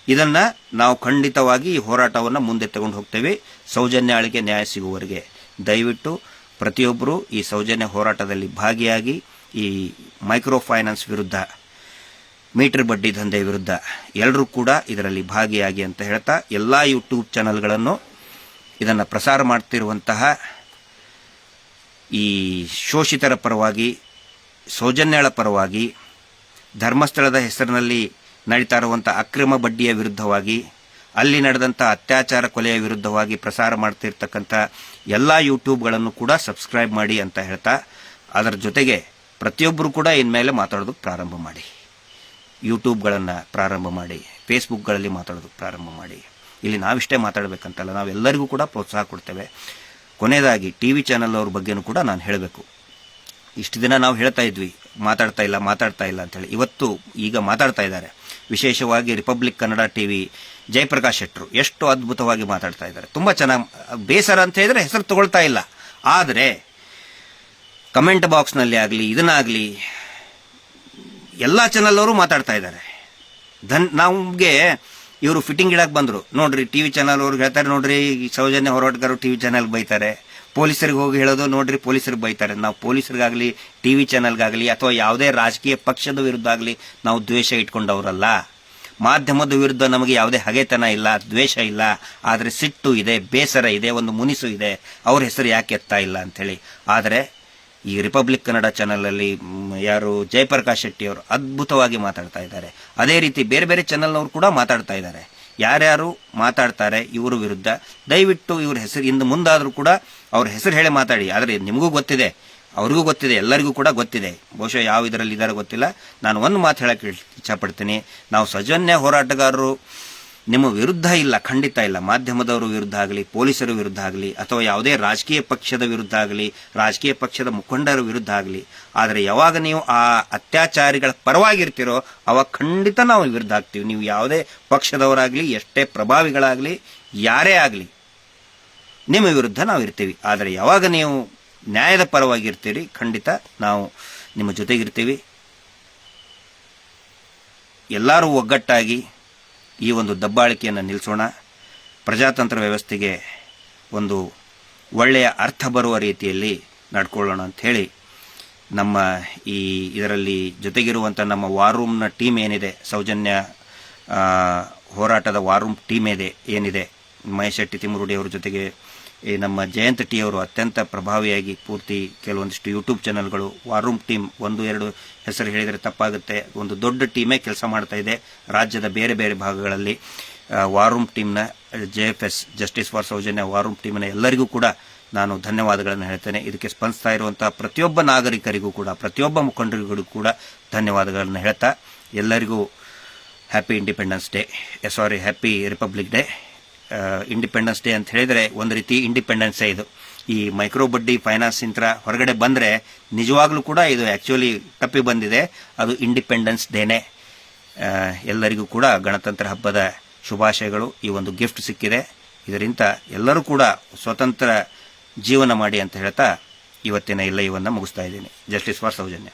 ಇದನ್ನ ನಾವು ಖಂಡಿತವಾಗಿ ಈ ಹೋರಾಟವನ್ನು ಮುಂದೆ ತಗೊಂಡು ಹೋಗ್ತೇವೆ. ಸೌಜನ್ಯಾಳಿಗೆ ನ್ಯಾಯ ಸಿಗುವವರೆಗೆ. ದಯವಿಟ್ಟು ಪ್ರತಿಯೊಬ್ಬರು ಈ ಸೌಜನ್ಯ ಹೋರಾಟದಲ್ಲಿ ಭಾಗಿಯಾಗಿ ಈ ಮೈಕ್ರೋ ಫೈನಾನ್ಸ್ ವಿರುದ್ಧ, ಮೀಟರ್ ಬಡ್ಡಿ ದಂಧೆ ವಿರುದ್ಧ ಎಲ್ಲರೂ ಕೂಡ ಇದರಲ್ಲಿ ಭಾಗಿಯಾಗಿ ಅಂತ ಹೇಳ್ತಾ ಎಲ್ಲ ಯೂಟ್ಯೂಬ್ ಚಾನಲ್ಗಳನ್ನು ಇದನ್ನು ಪ್ರಸಾರ ಮಾಡ್ತಿರುವಂತಹ ಈ ಶೋಷಿತರ ಪರವಾಗಿ ಸೌಜನ್ಯಗಳ ಪರವಾಗಿ, ಧರ್ಮಸ್ಥಳದ ಹೆಸರಿನಲ್ಲಿ ನಡೀತಾ ಇರುವಂಥ ಅಕ್ರಮ ಬಡ್ಡಿಯ ವಿರುದ್ಧವಾಗಿ ಅಲ್ಲಿ ನಡೆದಂಥ ಅತ್ಯಾಚಾರ ಕೊಲೆಯ ವಿರುದ್ಧವಾಗಿ ಪ್ರಸಾರ ಮಾಡ್ತಿರ್ತಕ್ಕಂಥ ಎಲ್ಲ ಯೂಟ್ಯೂಬ್ಗಳನ್ನು ಕೂಡ ಸಬ್ಸ್ಕ್ರೈಬ್ ಮಾಡಿ ಅಂತ ಹೇಳ್ತಾ, ಅದರ ಜೊತೆಗೆ ಪ್ರತಿಯೊಬ್ಬರು ಕೂಡ ಇನ್ಮೇಲೆ ಮಾತಾಡೋದಕ್ಕೆ ಪ್ರಾರಂಭ ಮಾಡಿ. ಯೂಟ್ಯೂಬ್ಗಳನ್ನು ಪ್ರಾರಂಭ ಮಾಡಿ, ಫೇಸ್ಬುಕ್ಗಳಲ್ಲಿ ಮಾತಾಡೋದಕ್ಕೆ ಪ್ರಾರಂಭ ಮಾಡಿ. ಇಲ್ಲಿ ನಾವಿಷ್ಟೇ ಮಾತಾಡಬೇಕಂತಲ್ಲ, ನಾವೆಲ್ಲರಿಗೂ ಕೂಡ ಪ್ರೋತ್ಸಾಹ ಕೊಡ್ತೇವೆ. ಕೊನೆಯದಾಗಿ ಟಿ ವಿ ಚಾನಲ್ ಅವ್ರ ಬಗ್ಗೆನೂ ಕೂಡ ನಾನು ಹೇಳಬೇಕು. ಇಷ್ಟು ದಿನ ನಾವು ಹೇಳ್ತಾ ಇದ್ವಿ, ಮಾತಾಡ್ತಾ ಇಲ್ಲ ಮಾತಾಡ್ತಾ ಇಲ್ಲ ಅಂತೇಳಿ ಇವತ್ತು ಈಗ ಮಾತಾಡ್ತಾ ಇದ್ದಾರೆ. ವಿಶೇಷವಾಗಿ ರಿಪಬ್ಲಿಕ್ ಕನ್ನಡ ಟಿವಿ ಜಯಪ್ರಕಾಶ್ ಶೆಟ್ಟರು ಎಷ್ಟು ಅದ್ಭುತವಾಗಿ ಮಾತಾಡ್ತಾ ಇದ್ದಾರೆ. ತುಂಬ ಚೆನ್ನಾಗಿ, ಬೇಸರ ಅಂತ ಹೇಳಿದ್ರೆ ಹೆಸರು ತಗೊಳ್ತಾ ಇಲ್ಲ. ಆದರೆ, ಕಮೆಂಟ್ ಬಾಕ್ಸ್ನಲ್ಲಿ ಆಗಲಿ, ಇದನ್ನಾಗಲಿ, ಎಲ್ಲ ಚಾನಲ್ ಅವರು ಮಾತಾಡ್ತಾ ಇದ್ದಾರೆ. ಧನ್, ನಮಗೆ ಇವರು ಫಿಟ್ಟಿಂಗ್ ಇಡಕ್ಕೆ ಬಂದರು. ನೋಡ್ರಿ ಟಿ ವಿ ಚಾನಲ್ ಅವ್ರಿಗೆ ಹೇಳ್ತಾರೆ, ನೋಡ್ರಿ ಸೌಜನ್ಯ ಹೋರಾಟಗಾರರು ಟಿ ವಿ ಚಾನಲ್ಗೆ ಬೈತಾರೆ. ಪೊಲೀಸರಿಗೆ ಹೋಗಿ ಹೇಳೋದು ನೋಡ್ರಿ, ಪೊಲೀಸರಿಗೆ ಬೈತಾರೆ. ನಾವು ಪೊಲೀಸರಿಗಾಗಲಿ ಟಿ ವಿ ಚಾನಲ್ಗಾಗಲಿ ಅಥವಾ ಯಾವುದೇ ರಾಜಕೀಯ ಪಕ್ಷದ ವಿರುದ್ಧ ಆಗಲಿ, ನಾವು ದ್ವೇಷ ಇಟ್ಕೊಂಡವರಲ್ಲ. ಮಾಧ್ಯಮದ ವಿರುದ್ಧ ನಮಗೆ ಯಾವುದೇ ಹಗೆತನ ಇಲ್ಲ, ದ್ವೇಷ ಇಲ್ಲ, ಆದರೆ ಸಿಟ್ಟು ಇದೆ, ಬೇಸರ ಇದೆ, ಒಂದು ಮುನಿಸು ಇದೆ, ಅವ್ರ ಹೆಸರು ಯಾಕೆ ಎತ್ತಾ ಇಲ್ಲ ಅಂಥೇಳಿ ಆದರೆ ಈ ರಿಪಬ್ಲಿಕ್ ಕನ್ನಡ ಚಾನಲಲ್ಲಿ ಯಾರು ಜಯಪ್ರಕಾಶ್ ಶೆಟ್ಟಿ ಅವರು ಅದ್ಭುತವಾಗಿ ಮಾತಾಡ್ತಾ ಇದ್ದಾರೆ. ಅದೇ ರೀತಿ ಬೇರೆ ಬೇರೆ ಚಾನಲ್ನವರು ಕೂಡ ಮಾತಾಡ್ತಾ ಇದ್ದಾರೆ. ಯಾರ್ಯಾರು ಮಾತಾಡ್ತಾರೆ ಇವರ ವಿರುದ್ಧ, ದಯವಿಟ್ಟು ಇವ್ರ ಹೆಸರು ಇಂದು ಮುಂದಾದರೂ ಕೂಡ ಅವ್ರ ಹೆಸರು ಹೇಳಿ ಮಾತಾಡಿ. ಆದರೆ ನಿಮಗೂ ಗೊತ್ತಿದೆ ಅವ್ರಿಗೂ ಗೊತ್ತಿದೆ, ಎಲ್ಲರಿಗೂ ಕೂಡ ಗೊತ್ತಿದೆ. ಬಹುಶಃ ಯಾವ ಇದರಲ್ಲಿ ಇದಾರೆ ಗೊತ್ತಿಲ್ಲ. ನಾನು ಒಂದು ಮಾತು ಹೇಳಕ್ಕೆ ಇಚ್ಛಪಡ್ತೀನಿ. ನಾವು ಸೌಜನ್ಯ ಹೋರಾಟಗಾರರು, ನಿಮ್ಮ ವಿರುದ್ಧ ಇಲ್ಲ, ಖಂಡಿತ ಇಲ್ಲ. ಮಾಧ್ಯಮದವರ ವಿರುದ್ಧ ಆಗಲಿ, ಪೊಲೀಸರ ವಿರುದ್ಧ ಆಗಲಿ, ಅಥವಾ ಯಾವುದೇ ರಾಜಕೀಯ ಪಕ್ಷದ ವಿರುದ್ಧ ಆಗಲಿ, ರಾಜಕೀಯ ಪಕ್ಷದ ಮುಖಂಡರ ವಿರುದ್ಧ ಆಗಲಿ, ಆದರೆ ಯಾವಾಗ ನೀವು ಆ ಅತ್ಯಾಚಾರಿಗಳ ಪರವಾಗಿರ್ತೀರೋ, ಅವಾಗ ಖಂಡಿತ ನಾವು ವಿರುದ್ಧ ಆಗ್ತೀವಿ. ನೀವು ಯಾವುದೇ ಪಕ್ಷದವರಾಗಲಿ, ಎಷ್ಟೇ ಪ್ರಭಾವಿಗಳಾಗಲಿ, ಯಾರೇ ಆಗಲಿ, ನಿಮ್ಮ ವಿರುದ್ಧ ನಾವು ಇರ್ತೀವಿ ಆದರೆ ಯಾವಾಗ ನೀವು ನ್ಯಾಯದ ಪರವಾಗಿರ್ತೀರಿ, ಖಂಡಿತ ನಾವು ನಿಮ್ಮ ಜೊತೆಗಿರ್ತೀವಿ. ಎಲ್ಲರೂ ಒಗ್ಗಟ್ಟಾಗಿ ಈ ಒಂದು ದಬ್ಬಾಳಿಕೆಯನ್ನು ನಿಲ್ಲಿಸೋಣ ಪ್ರಜಾತಂತ್ರ ವ್ಯವಸ್ಥೆಗೆ ಒಂದು ಒಳ್ಳೆಯ ಅರ್ಥ ಬರುವ ರೀತಿಯಲ್ಲಿ ನಡ್ಕೊಳ್ಳೋಣ ಅಂತ ಹೇಳಿ ನಮ್ಮ ಈ ಇದರಲ್ಲಿ ಜೊತೆಗಿರುವಂಥ ನಮ್ಮ ವಾರ್ ರೂಮ್ನ ಟೀಮ್ ಏನಿದೆ, ಸೌಜನ್ಯ ಹೋರಾಟದ ವಾರ್ ರೂಮ್ ಟೀಮ್ ಇದೆ, ಏನಿದೆ ಮಹೇಶ್ ಶೆಟ್ಟಿ, ತಿಮ್ಮರುಡಿ ಅವರ ಜೊತೆಗೆ ಈ ನಮ್ಮ ಜಯಂತ್ ಟಿ ಅವರು ಅತ್ಯಂತ ಪ್ರಭಾವಿಯಾಗಿ ಪೂರ್ತಿ ಕೆಲವೊಂದಿಷ್ಟು ಯೂಟ್ಯೂಬ್ ಚಾನಲ್ಗಳು ವಾರ್ ರೂಮ್ ಟೀಮ್ ಒಂದು, ಎರಡು ಹೆಸರು ಹೇಳಿದರೆ ತಪ್ಪಾಗುತ್ತೆ. ಒಂದು ದೊಡ್ಡ ಟೀಮೇ ಕೆಲಸ ಮಾಡ್ತಾ ಇದೆ ರಾಜ್ಯದ ಬೇರೆ ಬೇರೆ ಭಾಗಗಳಲ್ಲಿ. War room war room ಟೀಮ್ನ J F S justice for Soujanya war room ಟೀಮ್ನ ಎಲ್ಲರಿಗೂ ಕೂಡ ನಾನು ಧನ್ಯವಾದಗಳನ್ನು ಹೇಳ್ತೇನೆ. ಇದಕ್ಕೆ ಸ್ಪಂದಿಸ್ತಾ ಇರುವಂತಹ ಪ್ರತಿಯೊಬ್ಬ ನಾಗರಿಕರಿಗೂ ಕೂಡ, ಪ್ರತಿಯೊಬ್ಬ ಮುಖಂಡರಿಗೂ ಕೂಡ ಧನ್ಯವಾದಗಳನ್ನು ಹೇಳ್ತಾ ಎಲ್ಲರಿಗೂ happy independence day sorry happy republic day independence day ಅಂತ ಹೇಳಿದರೆ ಒಂದು ರೀತಿ ಇಂಡಿಪೆಂಡೆನ್ಸೇ ಇದು. ಈ ಮೈಕ್ರೋ ಬಡ್ಡಿ ಫೈನಾನ್ಸ್ ಇಂತ್ರ ಹೊರಗಡೆ ಬಂದರೆ ನಿಜವಾಗ್ಲೂ ಕೂಡ ಇದು ಆ್ಯಕ್ಚುಲಿ ತಪ್ಪಿ ಬಂದಿದೆ. ಅದು ಇಂಡಿಪೆಂಡೆನ್ಸ್ ಡೇನೇ ಎಲ್ಲರಿಗೂ ಕೂಡ ಗಣತಂತ್ರ ಹಬ್ಬದ ಶುಭಾಶಯಗಳು ಈ ಒಂದು ಗಿಫ್ಟ್ ಸಿಕ್ಕಿದೆ. ಇದರಿಂದ ಎಲ್ಲರೂ ಕೂಡ ಸ್ವತಂತ್ರ ಜೀವನ ಮಾಡಿ ಅಂತ ಹೇಳ್ತಾ ಇವತ್ತಿನ ಎಲ್ಲ ಇವನ್ನು ಮುಗಿಸ್ತಾ ಇದ್ದೀನಿ. Justice for Soujanya.